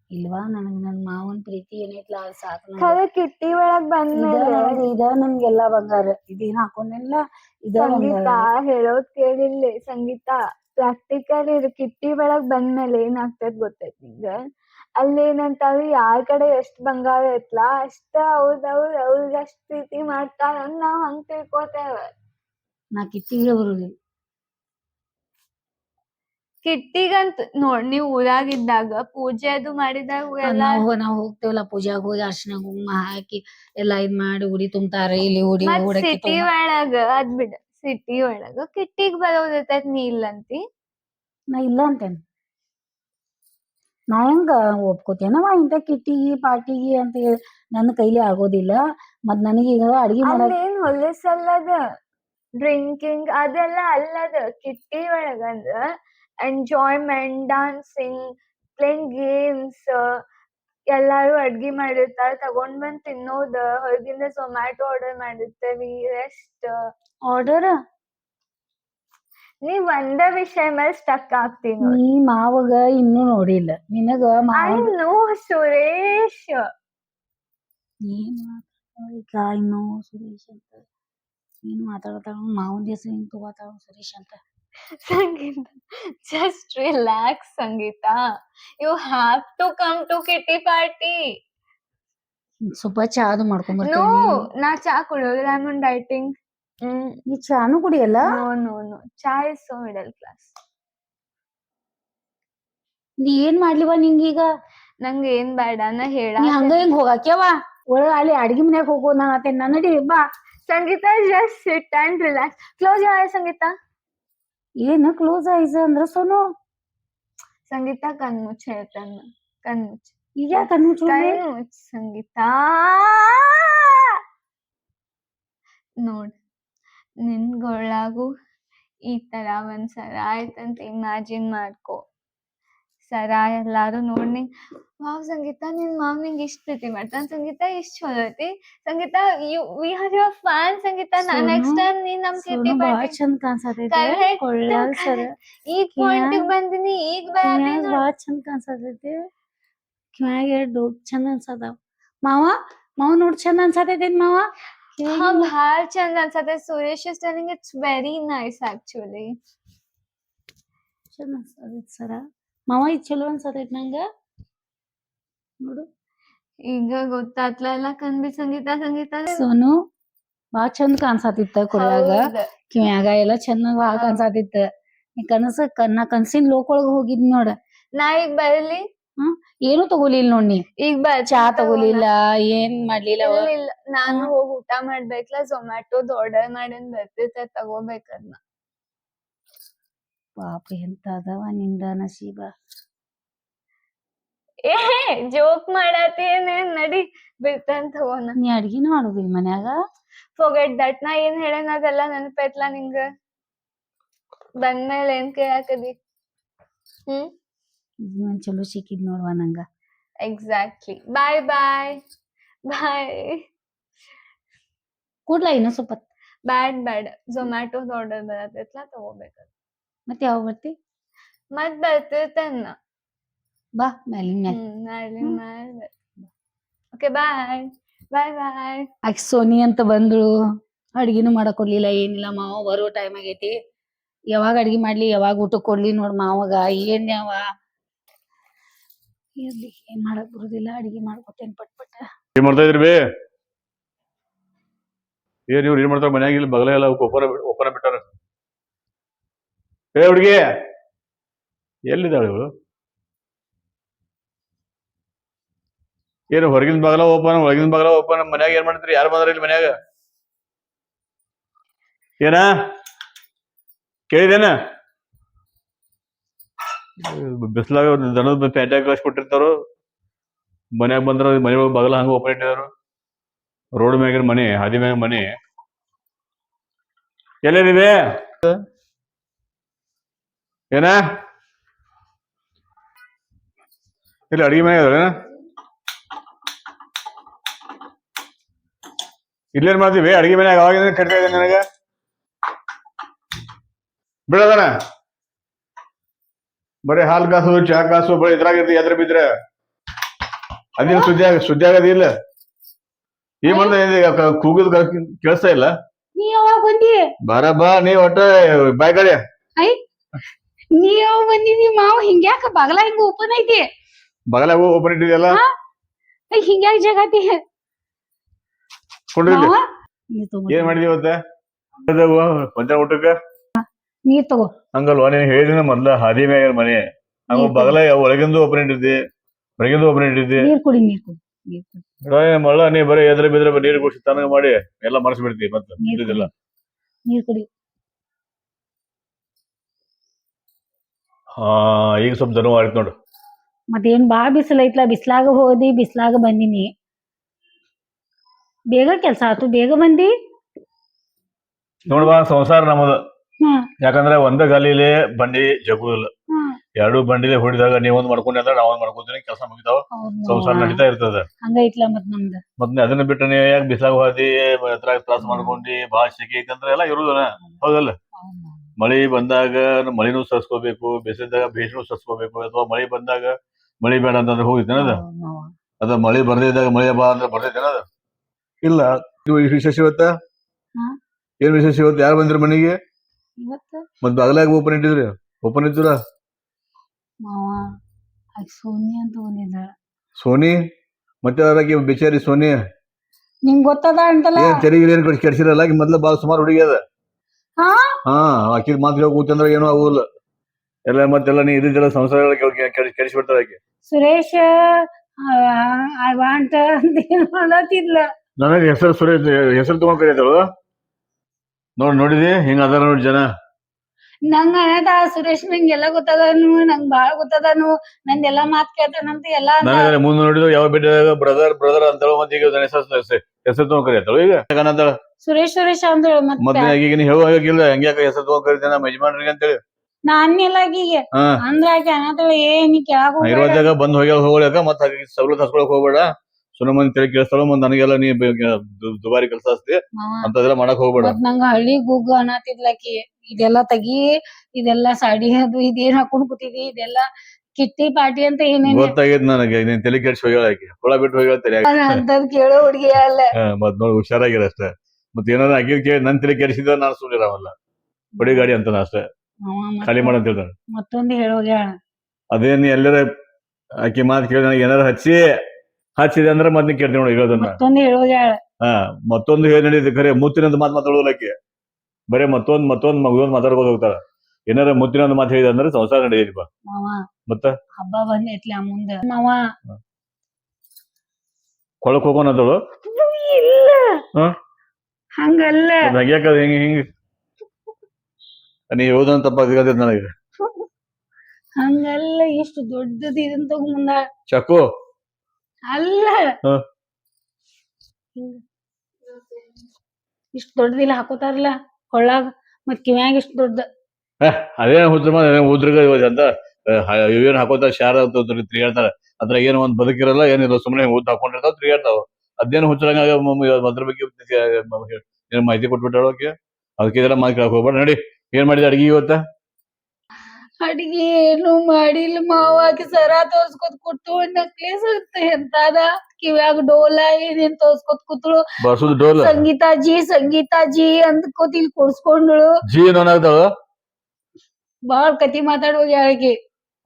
ಇಲ್ವಾ ನನಗ್ ನನ್ ಮಾವನ್ ಪ್ರೀತಿ ಏನೈತ್ಲಾ ಅದ್ ಸಾಕ್ ನಂಗ. ಖರೆ ಕಿಟ್ಟಿ ಒಳಗ್ ಇದ ಬಂದ್ಮೇಲೆ ನನಗ್ ಇದ ನನ್ಗೆಲ್ಲಾ ಬಂಗಾರ. ಇದೇನ್ ಹಾಕೊಂಡಿಲ್ಲ ಇದ ಸಂಗೀತ ಬಂಗಾರ. ಹೇಳೋದ್ ಕೇಳಿಲ್ಲ ಸಂಗೀತ ಪ್ರಾಕ್ಟಿಕಲ್ ಇದು ಕಿಟ್ಟಿ ಒಳಗ್ ಬಂದ್ಮೇಲೆ ಏನಾಗ್ತದ್ ಗೊತ್ತೈತ್ ನಿಂಗ? ಅಲ್ಲಿ ಏನಂತಾರ ಯಾರ್ ಕಡೆ ಎಷ್ಟ್ ಬಂಗಾರ ಐತ್ಲಾ? ಅಷ್ಟ ಅವ್ರದ್ ಅವ್ರ ಅವ್ರಿಗ್ ಅಷ್ಟ್ ಪ್ರೀತಿ ಮಾಡ್ತಾರ ಅಂತ ನಾವ್ ಹಂಗ್ ತಿಳ್ಕೊತೇವ. ನಾ ಕಿಟ್ಟಿಗೆ ಬರುದಿಲ್ಲ. ಕಿಟ್ಟಿಗಂತ ನೋಡ್ ನೀವ್ ಊರಾಗಿದ್ದಾಗ ಪೂಜೆ ಅದು ಮಾಡಿದಾಗ ಎಲ್ಲ ನಾವು ನಾವ್ ಹೋಗ್ತೇವಲ್ಲ ಪೂಜಾಗ್ ಹೋಗಿ ಅರ್ಶನ ಕುಂಕುಮ ಹಾಕಿ ಎಲ್ಲಾ ಇದ್ ಮಾಡಿ ಉಡಿ ತುಂಬ್ತಾರ ಇಲ್ಲಿ ಉಡಿ ಮತ್ ಉಡಕ್ಕಿ ಸಿಟಿ ಒಳಗ ಅದ್ ಬಿಡ ಸಿಟಿ ಒಳಗ ಕಿಟ್ಟಿಗ್ ಬರೋದಿರ್ತೈತ್ ನೀ ಇಲ್ಲಂತಿ ನಾ ಇಲ್ಲ ಅಂತೇನ್. ನಾ ಹೆಂಗ ಒಪ್ಕೋತೇನವ ಇಂತ ಕಿಟ್ಟಿಗಿ ಪಾಟಿಗಿ ಅಂತ ಹೇಳಿ ನನ್ನ ಕೈಲಿ ಆಗೋದಿಲ್ಲ. ಮತ್ ನನಗೀಗ ಅಡ್ಗಿ ಮಾಡಕ್ ಅಲ್ಲೇನ್ ಹೊಲಸಲ್ಲದ ಡ್ರಿಂಕಿಂಗ್ ಅದೆಲ್ಲ ಅಲ್ಲದ? ಕಿಟ್ಟಿ ಒಳಗಂದ್ರ ಎಂಜಾಯ್ಮೆಂಟ್ ಡಾನ್ಸಿಂಗ್ ಪ್ಲೇಯಿಂಗ್ ಗೇಮ್ಸ್ ಎಲ್ಲಾರು ಅಡ್ಗಿ ಮಾಡಿರ್ತಾರೆ. ತಗೊಂಡ್ ಬಂದ್ ತಿನ್ನೋದ ಹೊರಗಿಂದ ಝೊಮ್ಯಾಟೊ ಆರ್ಡರ್ ಮಾಡಿರ್ತೇವಿ ರೆಸ್ಟ್ ಆರ್ಡರ್ ನೀ ಒಂದ ವಿಷಯ ಮೇಲೆ ಸ್ಟಕ್ ಆಗ್ತೀನಿ ನೀ ಮಾವಗ ಇನ್ನೂ ನೋಡಿಲ್ಲ. ನಿನಗ ನೋ ಸುರೇಶ್ ಸುರೇಶ್ ಅಂತ. ಏನ್ ಮಾತಾಡ್ತಾಳ ಮಾವನ್ ಹೆಸರು ಹಿಂಗ್ ತಗೋತಾಳ ಸುರೇಶ್ ಅಂತ. Sangeeta. Just relax Sangeeta. You have to come to kitty party ಸ್ವಲ್ಪ ಚಾದು ಮಾಡ್ಕೊಂಡ್ ನೋ ಚಾ ಕುಡಿಯೋದಿಲ್ಲ ಐ ಆನ್ ಡೈಟಿಂಗ್ ನೀ ಚಾನು ಕುಡಿಯಲ್ಲ? No no no cha is so middle class ನೀ ಏನ್ ಮಾಡ್ಲಿವ ನಿಂಗೀಗ? ನಂಗೆ ಏನ್ ಬೇಡ ನಾ ಹೇಳ ನೀ ಹಂಗ ಹಿಂಗ್ ಹೋಗಾಕ್ಯವ? ಒಳಗ ಅಲ್ಲಿ ಅಡ್ಗಿ ಮನ್ಯಾಗ ಹೋಗೋ ನಾ ಅತ್ತೆ ನನ್ನಡಿ ಬಾ. Sangeeta just sit and relax close your Sangeeta. ಏನ್ ಕ್ಲೋಸ್ ಐಸ್ ಅಂದ್ರ ಸೋನು? ಸಂಗೀತ ಕಣ್ಮುಚ್ಚ ಹೇಳ್ತಾನ ಕಣ್ಮುಚ್ಚ ಈಗ ಕಣ್ಮುಚ್ಚ ಕಣ್ಮುಚ್ಚ ಸಂಗೀತ. ನೋಡ್ ನಿನ್ಗೊಳಗು ಈ ತರ ಒಂದ್ ಸರ ಆಯ್ತಂತ ಇಮ್ಯಾಜಿನ್ ಮಾಡ್ಕೊ. ಸರ ಎಲ್ಲಾರು ನೋಡ್. ನಿಂಗ್ ವಾವ್ ಸಂಗೀತ ನಿನ್ ಮಾಮ್ ನಿಂಗ್ ಇಷ್ಟ್ ಪ್ರೀತಿ ಮಾಡ್ತಾನ. ಸಂಗೀತ ಇಷ್ಟ್ ಚಲೋ ಐತಿ. Sangeeta you we are your fan Sangeeta. Sonu, next time ನೀನ್ ನಮ್ ಕಿಟಿ ಸೋನು ಬಾಳ ಪಾರ್ಟಿ ಚಂದ ಕಾಣ್ಸತೈತಿ. Correct, ಕೊಳ್ಳಾಲ್ ಸರ. ಈಗ ಪಾಯಿಂಟ್ ಕಿವ್ಯಾಗ್- ಬಂದಿನಿ ಈಗ ಬ್ಯಾಡ ಕಿವ್ಯಾಗ್ ಬಾಳ ಚಂದ ಕಾಣ್ಸತೈತಿ. ಕಿವ್ಯಾಗ ಎರಡು ಚಂದ ಅನ್ಸತಾವ. ಮಾವ ಮಾವ ನೋಡ್ ಚಂದ ಅನ್ಸತೈತಿ ಮಾವ? ಕಿವ್ಯಾಗ್ ಹಾ ಹಿಂಗ್ ಭಾಳ ಚಂದ ಅನ್ಸತ್ತೆ. Suresh is telling it's very nice actually. ಚಂದ ಅನ್ಸತೈತಿ ಸರ. ಮಾವ ಇದು ಚಲೋ ಅನ್ಸತೈತ್ ನಂಗ? ನೋಡು. ಈಗ ಗೊತ್ತಾತ್ಲ ಎಲ್ಲ ಕನ್ಬಿ ಸಂಗೀತ ಸಂಗೀತ. ಸೋನು ಬಾಳ ಚಂದ ಕಾಣ್ಸಾತಿತ್ತ ಕೊಡ್ಯಾಗ. ಕಿವ್ಯಾಗ ಎಲ್ಲ ಚಂದ ಬಾಳ ಕಾಣ್ಸಾತಿತ್ತ ಈ ಕನಸ ಕನ್ನ ಕನ್ಸಿನ ಲೋಕೊಳಗ ಹೋಗಿದ್ ನೋಡ. ನಾ ಈಗ ಬರ್ಲಿ. ಏನು ತಗೋಲಿಲ್ಲ ನೋಡ್ ನೀ? ಈಗ ಬ ಚಾ ತಗೋಲಿಲ್ಲ ಏನ್ ಮಾಡ್ಲಿಲ್ಲ ನಾನು. ಹೋಗಿ ಊಟ ಮಾಡ್ಬೇಕಲ್ಲ ಝೊಮ್ಯಾಟೋದ್ ಆರ್ಡರ್ ಮಾಡಿನ್ ಬರ್ತಿರ್ತ ತಗೋಬೇಕದ್ನ. ಪಾಪ ಎಂತ ಅದಾವ ನಿಂದ ನಸೀಬ. ಏ ಜೋಕ್ ಮಾಡತ್ತೇನೆ ನಡಿ ಬಿಡ್ತಂತ ತಗೋನ. ನೀ ಅಡ್ಗಿನ ಮಾಡೋದಿಲ್ಲ ಮನ್ಯಾಗ? ಫೋಗೆಟ್ ದಟ್ ನಾ ಏನ್ ಹೇಳೇನ ಅದೆಲ್ಲ ನೆನಪೈತ್ಲ ನಿಂಗ? ಬಂದ್ಮೇಲೆ ಏನ್ ಕೇಳಾಕದಿ? ಹ್ಮ್? ಜೀವನ ಚಲೋ ಸಿಕ್ಕಿದ್ ನೋಡ್ವಾ ನಂಗ. ಎಕ್ಸಾಕ್ಟ್ಲಿ ಬಾಯ್ ಬಾಯ್ ಬಾಯ್ ಕೂಡ್ಲಾ ಇನ್ನೂ ಸ್ವಲ್ಪ. ಬ್ಯಾಡ್ ಬ್ಯಾಡ್. ಝೊಮ್ಯಾಟೋದ್ ಆರ್ಡರ್ ಬರತೈತ್ಲಾ ತಗೋಬೇಕ ಮತ್ತೆ ಯಾವಾಗ ಬರ್ತಿ? ಮತ್ ತನ್ನ. ಬಾ ಮ್ಯಾಲಿನ ಮ್ಯಾಲ. ಹ್ಮ್ ಓಕೆ ಬಾಯ್ ಬಾಯ್ ಬಾಯ್ ಆಕಿ ಸೋನಿ ಅಂತ ಬಂದಳು. ಅಡ್ಗಿನೂ ಮಾಡಕ್ ಕೊಡ್ಲಿಲ್ಲ ಏನಿಲ್ಲ ಮಾವ ಬರೋ ಟೈಮ್ ಆಗೈತಿ. ಯಾವಾಗ ಅಡ್ಗಿ ಮಾಡ್ಲಿ ಯಾವಾಗ ಊಟ ಕೊಡ್ಲಿ ನೋಡ್ ಮಾವಾಗ ಏನ್ ಯಾವ? ಇರ್ಲಿ ಏನ್ ಮಾಡಕ್ ಬರುದಿಲ್ಲ ಅಡ್ಗಿ ಮಾಡ್ಕೊತೇನ್ ಪಟ್ ಪಟ್. ಏನ್ ಮಾಡ್ತಾ ಇದ್ರಿ ಬೇ? ಏನ್ ಇವ್ರು ಏನ್ ಮಾಡ್ತಾರ ಮನ್ಯಾಗ ಇಲ್ಲಿ ಬಗಲ ಎಲ್ಲ ಒಪ್ಪನ ಓಪನ ಬಿಟ್ಟಾರ. ಏ ಹುಡುಗಿ, ಎಲ್ಲಿದ್ದಾಳೆ ಇವಳು? ಏನು, ಹೊರಗಿನ ಬಗಲ ಓಪನ್, ಹೊರಗಿನ ಬಾಗಲ ಓಪನ್, ಮನ್ಯಾಗ ಏನ್ ಮಾಡ್ತೀರಿ? ಯಾರು ಬಂದ್ರ ಇಲ್ಲಿ ಮನ್ಯಾಗ? ಏನ? ಕೇಳಿದೇನ? ಬಿಸ್ಲಾಗ ದನದ ಪ್ಯಾಂಟ್ಯಾಗ ಕಳ್ಸಿಕೊಟ್ಟಿರ್ತಾರೋ ಮನ್ಯಾಗ ಬಂದ್ರ ಮನೆ ಬಾಗಲ ಬಗಲ ಹಂಗ ಓಪನ್ ಇಟ್ಟಿದಾರು. ರೋಡ್ ಮ್ಯಾಗಿನ ಮನೆ, ಹಾದಿ ಮ್ಯಾಗ ಮನೆ. ಎಲ್ಲಿದೆ ಏನ? ಇಲ್ಲ ಅಡಿಗೆ ಮನೆ ಅದ ಇಲ್ಲೇನ್ ಮಾಡ್ತೀವಿ? ಅಡಿಗೆ ಮನ್ಯಾಗ ಅವಾಗಿಂದ ಕಟ್ತಾ ಇದ್ದೀನಿ ನನಗೆ? ಬಿಡೋದಣ ಬರೀ ಹಾಲು ಕಾಸು ಚಹಾ ಕಾಸು ಬರೀ ಇದ್ರಾಗ ಎದ್ರ ಬಿದ್ರೆ. ಅದೇನು ಸುದ್ದಿ ಆಗ ಸುದ್ದಿ ಆಗೋದಿಲ್ಲ ಏನ್ ಮಾಡ್ತಾ ಕೂಗಿದ್ ಕೇಳಿಸ್ತಾ ಇಲ್ಲ? ನೀ ಯಾವಾಗ ಬಂದಿ? ಬಾರ ಬಾ ನೀ ಒಟ್ಟ ಬಾಯ್ ಕಡೆ ನೀ ಯಾವಾಗ ಬಂದಿದಿ ಮಾವ ಹಿಂಗ್ಯಾಕ ಬಗಲ ಹಿಂಗ ಓಪನ್ ಐತಿ? ಬಗಲಾಗ ಓಪನ್ ಇಟ್ಟಿದ್ಯಲ್ಲ? ಹಿಂಗ್ಯಾಕ ಜಗತಿ ಏನ್ ಮಾಡಿದಿ ಇವತ್ತ? ಊಟಕ್ಕ? ನೀರ್ ತಗೋ. ಹಂಗಲ್ವಾ ನೀನ್ ಹೇಳಿದ ಮೊದ್ಲ ಹಾದಿ ಮ್ಯಾಗ ಮನೆ. ಹಂಗ ಬಗಲ ಒಳಗಿಂದ ಓಪನ್ ಇಟ್ಟಿದ್ದಿ? ಹೊರಗಿಂದ ಓಪನ್ ಇಟ್ಟಿದ್ದಿ? ನೀರ್ ಕುಡಿ ನೀರ್ ಕುಡಿ ಮಳ್ಳ ನೀ ಬರೀ ಎದ್ರ ಬಿದ್ರೆ ನೀರು ಕುಡಿಸಿ ತನಗ ಮಾಡಿ ಎಲ್ಲ ಮರ್ಸಿ ಬಿಡ್ತಿ ಮತ್ತ ನೀರ್ ಕುಡಿ ನೀರ್ ಕುಡಿ ಹಾ ಈಗ ಸ್ವಲ್ಪ ಜನ ಆಯ್ತು ನೋಡು. ಮತ್ತೇನ್ ಬಾ ಬಿಸಿಲು ಐತ್ಲ ಬಿಸ್ಲಾಗ ಹೋದಿ ಬಿಸ್ಲಾಗ ಬಂದಿನಿ. ಬೇಗ ಕೆಲ್ಸ ಆತು ಬೇಗ ಬಂದಿ? ನೋಡ್ಬಾ ಸಂಸಾರ ನಮ್ಮದು ಹ್ಮ್ ಯಾಕಂದ್ರೆ ಒಂದ ಗಾಲಿಲೇ ಬಂಡಿ ಜಗುದಿಲ್ಲ ಹ್ಮ್ ಎರಡು ಬಂಡಿಲೆ ಹೊಡಿದಾಗ ನೀವೊಂದ್ ಮಾಡ್ಕೊಂಡ್ರೆ ಅಂದ್ರೆ ನಾವೊಂದ್ ಮಾಡ್ಕೊಂತೀನಿ ಕೆಲಸ ಮುಗಿತಾವ ಸಂಸಾರ. ನಡೀತಾ ಇರ್ತದ. ಹಂಗೈತ್ಲ ಮತ್ ನಮ್ದ. ಮತ್ತೆ ಅದನ್ನ ಬಿಟ್ಟು ನೀವು ಯಾಕೆ ಬಿಸಿಲಾಗ ಹೋದಿ ಎತ್ತರಾಗ ತ್ರಾಸ ಮಾಡ್ಕೊಂಡಿ ಬಾಳ ಶೆಕೆ ಐತಿ ಅಂದ್ರೆ ಎಲ್ಲ ಇರುದನ ಹೌದಲ್ಲ. ಮಳಿ ಬಂದಾಗ ಮಳೆನೂ ಸಸ್ಕೋಬೇಕು ಬೇಸಿದಾಗ ಬೇಸಿನೂ ಸಸ್ಕೋಬೇಕು ಅಥವಾ ಮಳೆ ಬಂದಾಗ ಮಳೆ ಬೇಡ ಅಂತಂದ್ರೆ ಹೋಗಿದ್ದೇನೆ ಅದ. ಅದ ಮಳೆ ಬರದೇ ಇದ್ದಾಗ ಮಳೆ ಬಾ ಅಂದ್ರೆ ಬರ್ತೈತೇನ ಅದ ಇಲ್ಲ ನೀವು ವಿಶೇಷ ಇವತ್ತ? ಏನ್ ವಿಶೇಷ ಇವತ್ತು? ಯಾರು ಬಂದ್ರಿ ಮನೆಗೆ? ಇವತ್ತ? ಮತ್ ಬಾಗಲಾಗ ಓಪನ್ ಇಟ್ಟಿದ್ರಿ? ಓಪನ್ ಇದ್ದೀರಾ? ಸೋನಿ ಅಂತ ಬಂದಿದ್ದಾಳ ಸೋನಿ? ಮತ್ತೆ ಅದಕ್ಕೆ ಬಿಚಾರಿ ಸೋನಿ? ನಿಂಗ್ ಗೊತ್ತದ ಅಂತಲ್ಲ? ತೆರಿಗೆ ಏನ್ ಕೊಡಿ ಕೆಡ್ಸಿರಲ್ಲ ಮೊದ್ಲು ಬಾಳ ಸುಮಾರು ಹುಡುಗಿ ಅದ. ಹಾ? ಹಾ ಮಾತ್ರ ಕೂತಂದ್ರೆ ಏನೂ ಆಗುದಿಲ್ಲ. ಎಲ್ಲ ಮತ್ತೆಲ್ಲ ನೀ ಇದ್ದಿದ್ದೆಲ್ಲ ಸಂಸಾರ ಕೆಡಿಸ್ಬಿಡ್ತಾಳೆ ಆಕೆ. ಸುರೇಶ ಐ ವಾಂಟ್ ಅಂತ ಏನ್ ಮಾಡತ್ತಿದ್ಲ ನನಗೆ ಹೆಸರು ಸುರೇಶ್ ಹೆಸರು ತಗೊಂಡ್ ಕರೀತಾಳು. ನೋಡ್ ನೋಡಿದಿ? ಹಿಂಗ ಅದಾರ ನೋಡಿ ಜನ. ನಂಗ ಅನ್ನದ ಸುರೇಶ್ ನಂಗೆ ಎಲ್ಲ ಗೊತ್ತದನು ನಂಗ್ ಬಾಳ ಗೊತ್ತದನು ನಂದೆಲ್ಲಾ ಮಾತ್ ಕೇಳ್ತಾನಂತ ಎಲ್ಲಾ. ನನಗೆ ಮುಂದೆ ನೋಡಿದ್ರು ಯಾವ ಬಿಟ್ಟ ಬ್ರದರ್ ಬ್ರದರ್ ಅಂತಾಳು ಮತ್ತೆ ಈಗ ಹೆಸರು ಹೆಸರು ತಗೊಂಡ್ ಕರೀತಾಳು ಈಗ. ಯಾಕಂದ್ರ ಸುರೇಶ್ ಸುರೇಶ್ ಅಂದ್ರು ಮತ್ತೆ. ಮತ್ತೆ ಈಗ ನೀ ಹೇಳೋ ಹಾಗಿಲ್ಲ ಹೆಂಗ್ಯಾಕ ಹೆಸರು ತಗೊಂಡ್ ಕರಿತೇನೆ ನಮ್ಮ ಯಜಮಾನ್ರಿಗೆ ಅಂತೇಳಿ ನಾ ಆಕಿಗೆ ಹಾ. ಅಂದ್ರ ಆಕಿ ಅನ್ನತಳ ಏನಿ ಕೆಳಗ. ಇರೋದಾಗ ಬಂದ್ ಹೋಗ್ಯಾಳ ಹೋಗ್ಯಾಕ ಮತ್ತ ಹಾಗಾಗಿ ಸವಲತ್ತು ಹಸ್ಕೊಳಕ್ ಹೋಗ್ಬೇಡ. ಸುಮ್ಮನೆ ಮಂದಿ ತಲೆ ಕೇಳಿಸ್ತಾಳ ನನಗೆಲ್ಲ ನೀ ಬೆ- ದು- ದುಬಾರಿ ಕೆಲಸ ಅಸ್ತಿ ಅಂತದೆಲ್ಲ ಮಾಡಕ್ ಹೋಗ್ಬೇಡ. ಮತ್ ನಂಗ ಹಳ್ಳಿ ಗುಗ್ಗು ಅನ್ನತಿದ್ಲಕಿ ಇದೆಲ್ಲ ತಗಿ ಇದೆಲ್ಲ ಸಾಡಿ ಅದು ಇದೇನ್ ಹಾಕೊಂಡ್ ಕೂತಿದಿ? ಇದೆಲ್ಲ ಕಿಟ್ಟಿ ಪಾಟಿ ಅಂತ ಏನೇನ್ ಗೊತ್ತಾಗೈತ್ ನನಗೆ. ನೀನ್ ತಲೆ ಕೆಡ್ಸಿ ಹೋಗ್ಯಾಳ ಆಕಿ. ಹುಳ ಬಿಟ್ಟು ಹೋಗ್ಯಾಳ ತಲೆ ಅಂತದ್ ಕೇಳೋ ಹುಡ್ಗಿ ಅಲ್ಲ. ಮತ್ ನೋಡಿ ಹುಷಾರಾಗಿರ ಅಷ್ಟೇ. ಮತ್ತೆ ಏನಾರ ಆಕಿ ಕೇಳಿ ನನ್ ತಲೆ ಕೆಡಿಸಿದ ನಾನು ಸುಳ್ಳಿರವಲ್ಲ ಬಡಿ ಗಾಡಿ ಅಂತ ಅಷ್ಟೇ. ಖಾಲಿ ಮಾಡ ಅಂತ ಹೇಳ್ತಾನೆ. ಮತ್ತೊಂದು ಹೇಳೋಗ್ಯಾಳ ಅದೇ ನೀ ಎಲ್ಲರ ಆಕಿ ಮಾತು ಕೇಳಿ ನನಗೆ ಏನಾರ ಹಚ್ಚಿ ಹಚ್ಚಿದೆ ಅಂದ್ರೆ ಮತ್ತೆ ಕೇಳ್ತೀನಿ ನೋಡಿ ಹೇಳೋದನ್ನ ಮತ್ತೊಂದ್ ಹೇಳೋಗ್ಯಾಳ ಹಾ ಮತ್ತೊಂದು ಹೇಳಿ ನಡೀತಿ ಖರೆ ಮುತ್ತಿನಂತ ಮಾತು ಮಾತಾಡೋಲ್ಲ ಆಕಿ. ಬರೇ ಮತ್ತೊಂದ್ ಮತ್ತೊಂದ್ ಮಗದೊಂದ್ ಮಾತಾಡ್ಬೋದು ಹೋಗ್ತಾರ ಏನಾರ ಮುತ್ತಿನೊಂದು ಮಾತು ಹೇಳಿದ ಅಂದ್ರೆ ಸಂಸಾರ ನಡೆಯದಿಪ್ಪ ಮಾವ. ಮತ್ತ? ಹಬ್ಬ ಬಂದೈತ್ಲ ಮುಂದ. ಮಾವ. ಕೊಳಕ್ ಹೋಗೋಣ ಅದಳು ಇಲ್ಲ. ಹಾ? ಹಂಗಲ್ಲ. ಹಂಗ್ಯಾಕ ಹಿಂಗ ಹಿಂಗ? ನೀ ಹೇಳೋದನ್ನ ತಪ್ಪಾಗತ್ತೆ ನನಗೆ. ಹಂಗಲ್ಲ ಇಷ್ಟು ದೊಡ್ಡದ ಇದನ್ ಮುಂದ. ಚಕು. ಅಲ್ಲ. ಇಷ್ಟು ದೊಡ್ಡದ ಇಲ್ಲ ದೊಡ್ಡದಿಲ್ಲ ಹಾಕೋತಾರಲ್ಲ ಕೊಳ್ಳಾಗ. ಮತ್ ಕಿವ್ಯಾಗ ಇಷ್ಟು ದೊಡ್ಡ ಅದೇ ಹುದ್ರ ಹುದ್ರಗ ಅಂತ ಇವೇನ್ ಹಾಕೋತಾರ ಶಾರ ಅಂತ ತಿರುಗಾಡ್ತಾರ ಅದ್ರ ಏನ್ ಒಂದ್ ಬದುಕಿರಲ್ಲ ಏನಿಲ್ಲ ಸುಮ್ಮನೆ ಉದ್ದ ಹಾಕೊಂಡಿರ್ತಾವ ತಿರುಗಾಡ್ತಾವ ಅದೇನು ಹುಚ್ಚರಂಗ ಅದ್ರ ಬಗ್ಗೆ ಏನ್ ಮಾಹಿತಿ ಕೊಟ್ಬಿಟ್ಟಾಳ ಆಕಿ ಅದಕ್ಕೆ ಇದೆಲ್ಲ ಮಾತು ಕೇಳಕ್ ಹೋಗ್ಬೇಡ. ನೋಡಿ ಏನ್ ಮಾಡಿದ ಅಡಿಗೆ ಇವತ್ತ? ಅಡಿಗೆ ಏನು ಮಾಡಿಲ್ಲ ಮಾವಾಕಿ ಸರ ತೋರ್ಸ್ಕೊತ್ ಕೂತು ನಕ್ಲೇಸ್ ಅಂತ ಎಂತಾದ? ಕಿವ್ಯಾಗ ಡೋಲ ಏನೇನ್ ತೋರ್ಸ್ಕೊತ್ ಕೂತಳು? ಬರ್ಸುದ್ ಡೋಲ್? ಸಂಗೀತಾಜಿ ಸಂಗೀತಾಜಿ ಅಂದ್ಕೋತ್ ಇಲ್ಲಿ ಕೊಡ್ಸ್ಕೊಂಡ್ಳು. ಜೀ ಏನಾಗ್ತಾವ ಬಾಳ್ ಕತಿ ಮಾತಾಡೋ ಆಕಿ.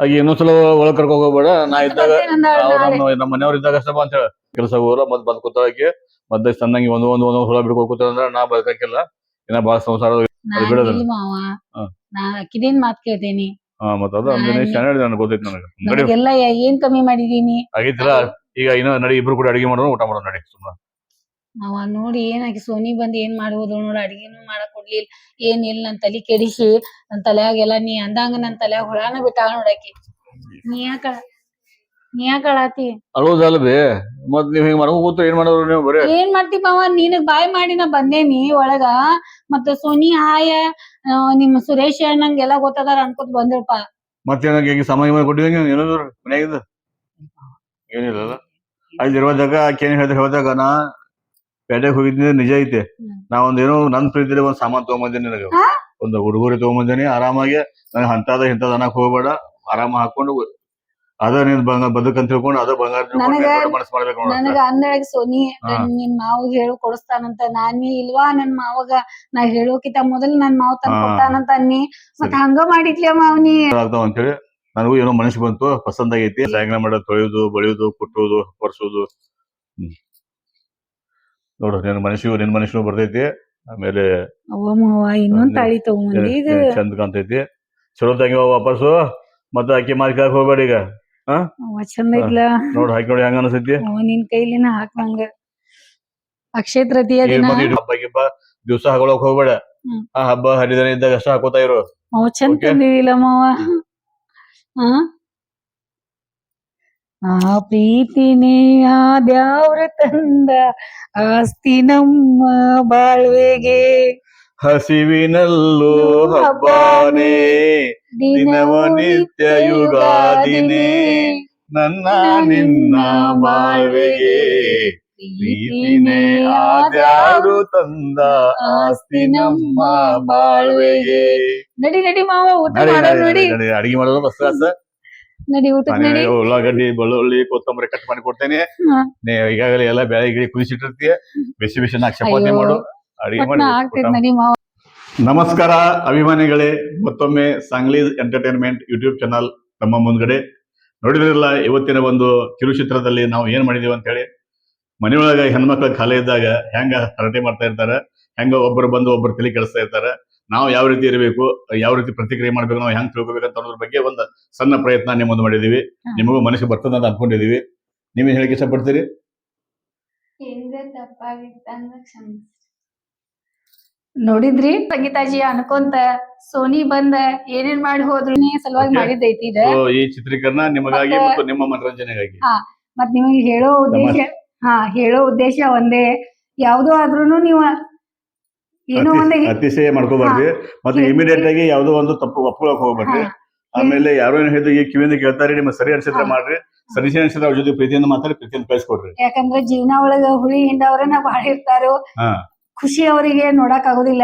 ಆಗಿ ಇನ್ನೊಂದ್ಸಲ ಒಳಗ್ ಕರ್ಕೊ ಹೋಗ್ಬೇಡ. ನಾ ಇದ್ದಾಗ ಅವ್ರ. ನಮ್ಮ ನಮ್ಮ ಮನೆಯವ್ರ ಇದ್ದಾಗ ಅಷ್ಟೇ ಬಾ ಅಂತ ಹೇಳ ಕೆಲಸ ಹೋಗಲ್ಲ ಮತ್ ಬಂದ್ ಕೂತಾಕಿ ಮತ್ತೆ ಸಣ್ಣಂಗಿ ಒಂದ್ ಒಂದ್ ಒಂದ್ ಹೊಲ ಬಿಡ್ಕೊ ಕೂತಾರ ಅಂದ್ರ ನಾ ಬದುಕಕ್ಕಿಲ್ಲ ಇನ್ನ ಬಾಳ ಸಂಸಾರ ಅದ್ ಮಾವ. ಹಾ. ಅಕ್ಕಿದೇನ್ ಮಾತ್ ಕೇಳ್ತೇನಿ. ಹಾ ಮತ್ತ ಅದು ಅಂದ್ರೆ ನಾನ್- ಚೆನ್ನಾಗಿ ನನಗೆ ಗೊತ್ತೈತಿ ನನಗೆ. ನಡಿ. ನನಗೆಲ್ಲ ಏನ್ ಕಮ್ಮಿ ಮಾಡಿದೀನಿ? ಆಗೈತಿಲ್ಲ ಈಗ ಇನ್ನೂ ನಡಿ ಇಬ್ರು ಕೂಡ ಅಡಿಗೆ ಮಾಡೋಣ ಊಟ ಮಾಡೋಣ ನಡಿ ಸುಮ್ಮನೆ ನಾವ ನೋಡಿ ಏನ್ ಆಕಿ ಸೋನಿ ಬಂದ್ ಏನ್ ಮಾಡ್ಬೋದು ನೋಡ್ ಅಡ್ಗಿನು ಮಾಡಕ್ ಕೊಡ್ಲಿಲ್ಲ ಏನ್ ಇಲ್ಲ ನನ್ ತಲಿ ಕೆಡಿಸಿ ನನ್ ತಲ್ಯಾಗೆಲ್ಲ ನೀ ಅಂದಂಗ ನನ್ ತಲ್ಯಾಗ ಹುಳಾನ ಬಿಟ್ಟಾಳ ನೋಡಾಕಿ ನೀ ಯಾಕ ನೀ ಯಾಕ ಅಳಾತಿ? ಅಳೋದಲ್ವೇ ಮತ್ ನೀವ್ ಹಿಂಗ್ ಮಾಡ್ಕೊ ಕೂತ್ರ ಏನ್ ಮಾಡೋರು ನೀವು ಬರೀ? ಏನ್ ಮಾಡ್ತಿ ಮಾವ ನಿನಗ್ ಬಾಯ್ ಮಾಡಿ ನಾ ಬಂದೇನಿ ಒಳಗ ಮತ್ತ ಸೋನಿ ಹಾಯ ಆ, ನಿಮ್ಮ ಸುರೇಶ್ ನಂಗೆಲ್ಲಾ ಗೊತ್ತದಾರ ಅನ್ಕೋತ್ ಬಂದ್ರಪ್ಪ ಮತ್ತೆ ಈಗ ಸಮಯ ಕೊಟ್ಟಿದಂಗ ಏನಾದ್ರು ಏನಿಲ್ಲಲ್ಲ. ಅಲ್ಲಿ ಆಕೆ ಏನ್ ಹೇಳಿದ್ರೆ ಹೇಳ್ದಾಗ ನಾ ಪೇಟೆಗೆ ಹೋಗಿದ್ದೀನಿ ನಿಜ ಐತೆ. ನಾ ಒಂದ್ ಏನೋ ನನ್ ಪ್ರೀತಿಲಿ ಒಂದ್ ಸಾಮಾನ್ ತಗೊಂಬಂದಿನಿ ನನಗೆ? ಒಂದು ಉಡುಗೊರೆ ತಗೊಂಬಂದಿನಿ ಆರಾಮಾಗಿ. ನನಗೆ ಅಂತದ ಇಂಥದ್ ಅನ್ನಕ್ ಹೋಗ್ಬೇಡ. ಆರಾಮ ಹಾಕೊಂಡು ಅದ ನೀನ್ ಬಂಗ ಬದುಕಂತ ತಿಳ್ಕೊಂಡು ಅದ ಬಂಗಾರ ಮನಸ್ಸು ಮಾಡ್ಬೇಕು ನನಗ ಅಂದಳಗ್ ಸೋನಿ. ನಿನ್ ಮಾವಗ್ ಹೇಳು ಕೊಡಿಸ್ತಾನಂತ. ನಾನಿ ಇಲ್ವಾ? ನನ್ ಮಾವಗ ನಾ ಹೇಳೋಕಿತ ಮೊದಲ್ ನನ್ ಮಾವ ತಂದ್. ಕೊಡ್ತಾನಂತ ಅನ್ನಿ. ಮತ್. ಹಂಗ ಮಾಡಿದ್ಲೆ ಮಾವನಿ ಆಗ್ತಾವ ಅಂತೇಳಿ ನನಗೂ ಏನೋ ಮನಸ್ಸು ಬಂತು ಪಸಂದ್ ಆಗೈತಿ ಸಾಯಂಕಾಲ ಮಾಡೋದು ತೊಳೆಯೋದು ಬಳಿಯೋದು ಕುಟ್ಟೋದು ಒರೆಸೋದು ನೋಡು ನಿನ್ ಮನುಷ್ಯ ನಿನ್ ಮನಸ್ಸಿಗೂ ಬರ್ತೈತಿ. ಆಮೇಲೆ ಅವ್ವ ಇನ್ನೊಂದ್ ತಾಳಿ ತಗೊಂಬಂದಿ ಚಂದ ಕಾಣ್ತೈತಿ. ಚಲೋ ತಂಗಿ ವಾಪಸ್ಸು. ಮತ್ತೆ ಅಕ್ಕಿ ಮಾರಿ ಹೋಗಬೇಡ ಹೋಗ್ಬೇಡ ಈಗ. ಅವ್ವ ಚಂದ ಇಲ್ಲ ನೋಡ್ ಹಾಕಿ ನೋಡಿ ಹೆಂಗ ಅನಸೈತಿ. ಅವ್ವ ನಿನ್ ಕೈಲಿನ ಹಾಕಂಗ ಅಕ್ಷಯ ತೃತೀಯ ದಿನ. ಹಬ್ಬ ಗಿಬ್ಬ. ದಿವ್ಸ ಹಾಕೊಳಕ್ ಹೋಗ್ಬೇಡ. ಆ ಹಬ್ಬ ಹರಿದಿನ ಇದ್ದಾಗ ಅಷ್ಟ ಹಾಕೋತಾ ಇರು. ಅವ್ ಚಂದ. ತಂದಿದಿಲ್ಲ ಮಾವ. ಹಾ ಆ ಪ್ರೀತಿನೇ ಆ ದ್ಯಾವ್ರ ತಂದ ಆಸ್ತಿ ನಮ್ಮ ಬಾಳ್ವೆಗೆ. ಹಸಿವಿನಲ್ಲೂ ಹಬ್ಬಾನೇ ದಿನವ ನಿತ್ಯ ಯುಗಾದಿನೇ ನನ್ನ ನಿನ್ನ ಬಾಳ್ವೆಗೆ. ಪ್ರೀತಿನೇ ಆದ್ಯಾರು ತಂದ ಆಸ್ತಿ ನಮ್ಮ ಬಾಳ್ವೆಗೆ. ನಡಿ ನಡಿ ಮಾವ ಊಟ ಮಾಡೋದು ನಡಿ, ಅಡಿಗೆ ಮಾಡೋದು ಬಸ್ ನಡಿ ಉಳ್ಳಾಗಡ್ಡಿ ಬೆಳ್ಳುಳ್ಳಿ ಕೊತ್ತಂಬರಿ ಕಟ್ ಮಾಡಿ ಕೊಡ್ತೇನೆ. ನೀ ಈಗಾಗಲೇ ಎಲ್ಲ ಬೇಳೆ ಗಿಳಿ ಕುದಿಸಿಟ್ಟಿರ್ತೀಯ. ಬಿಸಿ ಬಿಸಿ ನಾಲ್ಕು ಚಪಾತಿ ಮಾಡು. ಅಡಿಗೆ ಮಾಡಿ ನಮಸ್ಕಾರ ಅಭಿಮಾನಿಗಳೇ. ಮತ್ತೊಮ್ಮೆ ಸಾಂಗ್ಲಿ ಎಂಟರ್ಟೈನ್ಮೆಂಟ್ ಯೂಟ್ಯೂಬ್ ಚಾನಲ್ ನಮ್ಮ ಮುಂದ್ಗಡೆ. ನೋಡಿದ್ರಲ್ಲ ಇವತ್ತಿನ ಒಂದು ಕಿರುಚಿತ್ರದಲ್ಲಿ ನಾವು ಏನ್ ಮಾಡಿದೀವಿ ಅಂತ ಹೇಳಿ. ಮನೆಯೊಳಗ ಹೆಣ್ಮಕ್ಳ ಖಾಲಿ ಇದ್ದಾಗ ಹೆಂಗ ಹರಟೆ ಮಾಡ್ತಾ ಇರ್ತಾರೆ ಹೆಂಗ ಒಬ್ಬರು ಬಂದು ಒಬ್ಬರು ತಲೆ ಕೆಡಿಸ್ತಾ ಇರ್ತಾರೆ. ನಾವು ಯಾವ ರೀತಿ ಇರಬೇಕು ಯಾವ ರೀತಿ ಪ್ರತಿಕ್ರಿಯೆ ಮಾಡಬೇಕು ನಾವು ಹೆಂಗ್ ತಿಳ್ಕೋಬೇಕು ಅಂತ ಅನ್ನೋದ್ರ ಬಗ್ಗೆ ಒಂದು ಸಣ್ಣ ಪ್ರಯತ್ನ ನಿಮ್ಮೊಂದು ಮುಂದೆ ಮಾಡಿದೀವಿ ಹಾ. ನಿಮಗೂ ಮನಸ್ಸಿಗೆ ಬರ್ತದೆ ಅಂತ ಅನ್ಕೊಂಡಿದೀವಿ ನೀವೇನ್ ಹೇಳಕ್ಕೆ ಇಷ್ಟಪಡ್ತೀರಿ? ನೋಡಿದ್ರಿ ಸಂಗೀತಾಜಿ ಅನ್ಕೊಂತ ಸೋನಿ ಬಂದ ಏನೇನ್ ಮಾಡಿ ಹೋದ್ರು ನೀ ಸಲುವಾಗಿ. ಮಾಡಿದ್ದೈತಿ ಈ ಚಿತ್ರೀಕರಣ ನಿಮಗಾಗಿ ಮತ್ತೆ- ಮತ್ತು ನಿಮ್ಮ ಮನರಂಜನೆಗಾಗಿ. ಮತ್ ನಿಮಗೆ ಹೇಳೋ ಉದ್ದೇಶ ಹಾ ಹೇಳೋ ಉದ್ದೇಶ ಒಂದೇ. ಯಾವ್ದೋ ಆದ್ರೂನು ನೀವು ಏನೋ ಒಂದು ಅತಿ- ಅತಿಶಯ ಮಾಡ್ಕೋಬಾರ್ದು. ಮತ್ತೆ ಇಮಿಡಿಯೇಟ್ ಆಗಿ ಯಾವ್ದೋ ಒಂದು ತಪ್ಪು ಒಪ್ಕೊಳಕ್ ಹೋಗ್ಬೇಡ್ರಿ. ಆಮೇಲೆ ಯಾರೋ ಏನ್ ಹೇಳಿದ್ರು ಈ ಕಿವಿಯಿಂದ ಕೇಳ್ತಾರೆ ನಿಮ್ಮ ಸರಿ ಅನ್ಸಿದ್ರೆ. ಮಾಡ್ರಿ. ಸರಿ ಅನ್ಸಿದ್ರೆ ಅವ್ರ ಜೊತೆ ಪ್ರೀತಿಯಿಂದ ಮಾತಾಡಿ ಪ್ರೀತಿಯಿಂದ ಕಳ್ಸಿಕೊಡ್ರಿ. ಯಾಕಂದ್ರೆ ಜೀವನ ಒಳಗ ಹುಳಿ ಹಿಂಡವ್ರನ್ನ ಬಾಳ ಇರ್ತಾರೋ ಖುಷಿ ಅವರಿಗೆ ನೋಡಕ್ ಆಗೋದಿಲ್ಲ.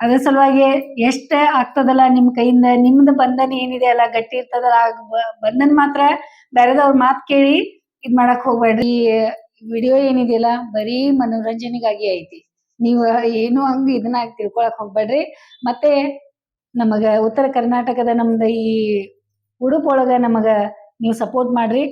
ಅದ್ರ ಸಲುವಾಗಿ ಎಷ್ಟ ಆಗ್ತದಲ್ಲ ನಿಮ್ ಕೈಯಿಂದ ನಿಮ್ದು ಬಂಧನ ಏನಿದೆ ಅಲ್ಲ ಗಟ್ಟಿ ಇರ್ತದಲ್ಲ ಬಂಧನ ಮಾತ್ರ ಬೇರೆದವ್ರ ಮಾತ್ ಕೇಳಿ ಇದ್ ಮಾಡಕ್ ಹೋಗ್ಬೇಡ್ರಿ. ಈ ವಿಡಿಯೋ ಏನಿದೆಯಲ್ಲ ಬರೀ ಮನೋರಂಜನೆಗಾಗಿ ಐತಿ. ನೀವು ಏನು ಹಂಗ ಇದನ್ನ ತಿಳ್ಕೊಳಕ್ ಹೋಗ್ಬೇಡ್ರಿ. ಮತ್ತೆ ನಮಗ ಉತ್ತರ ಕರ್ನಾಟಕದ ನಮ್ದ ಈ ಉಡುಪೊಳಗ ನಮಗ ನೀವು ಸಪೋರ್ಟ್ ಮಾಡ್ರಿ.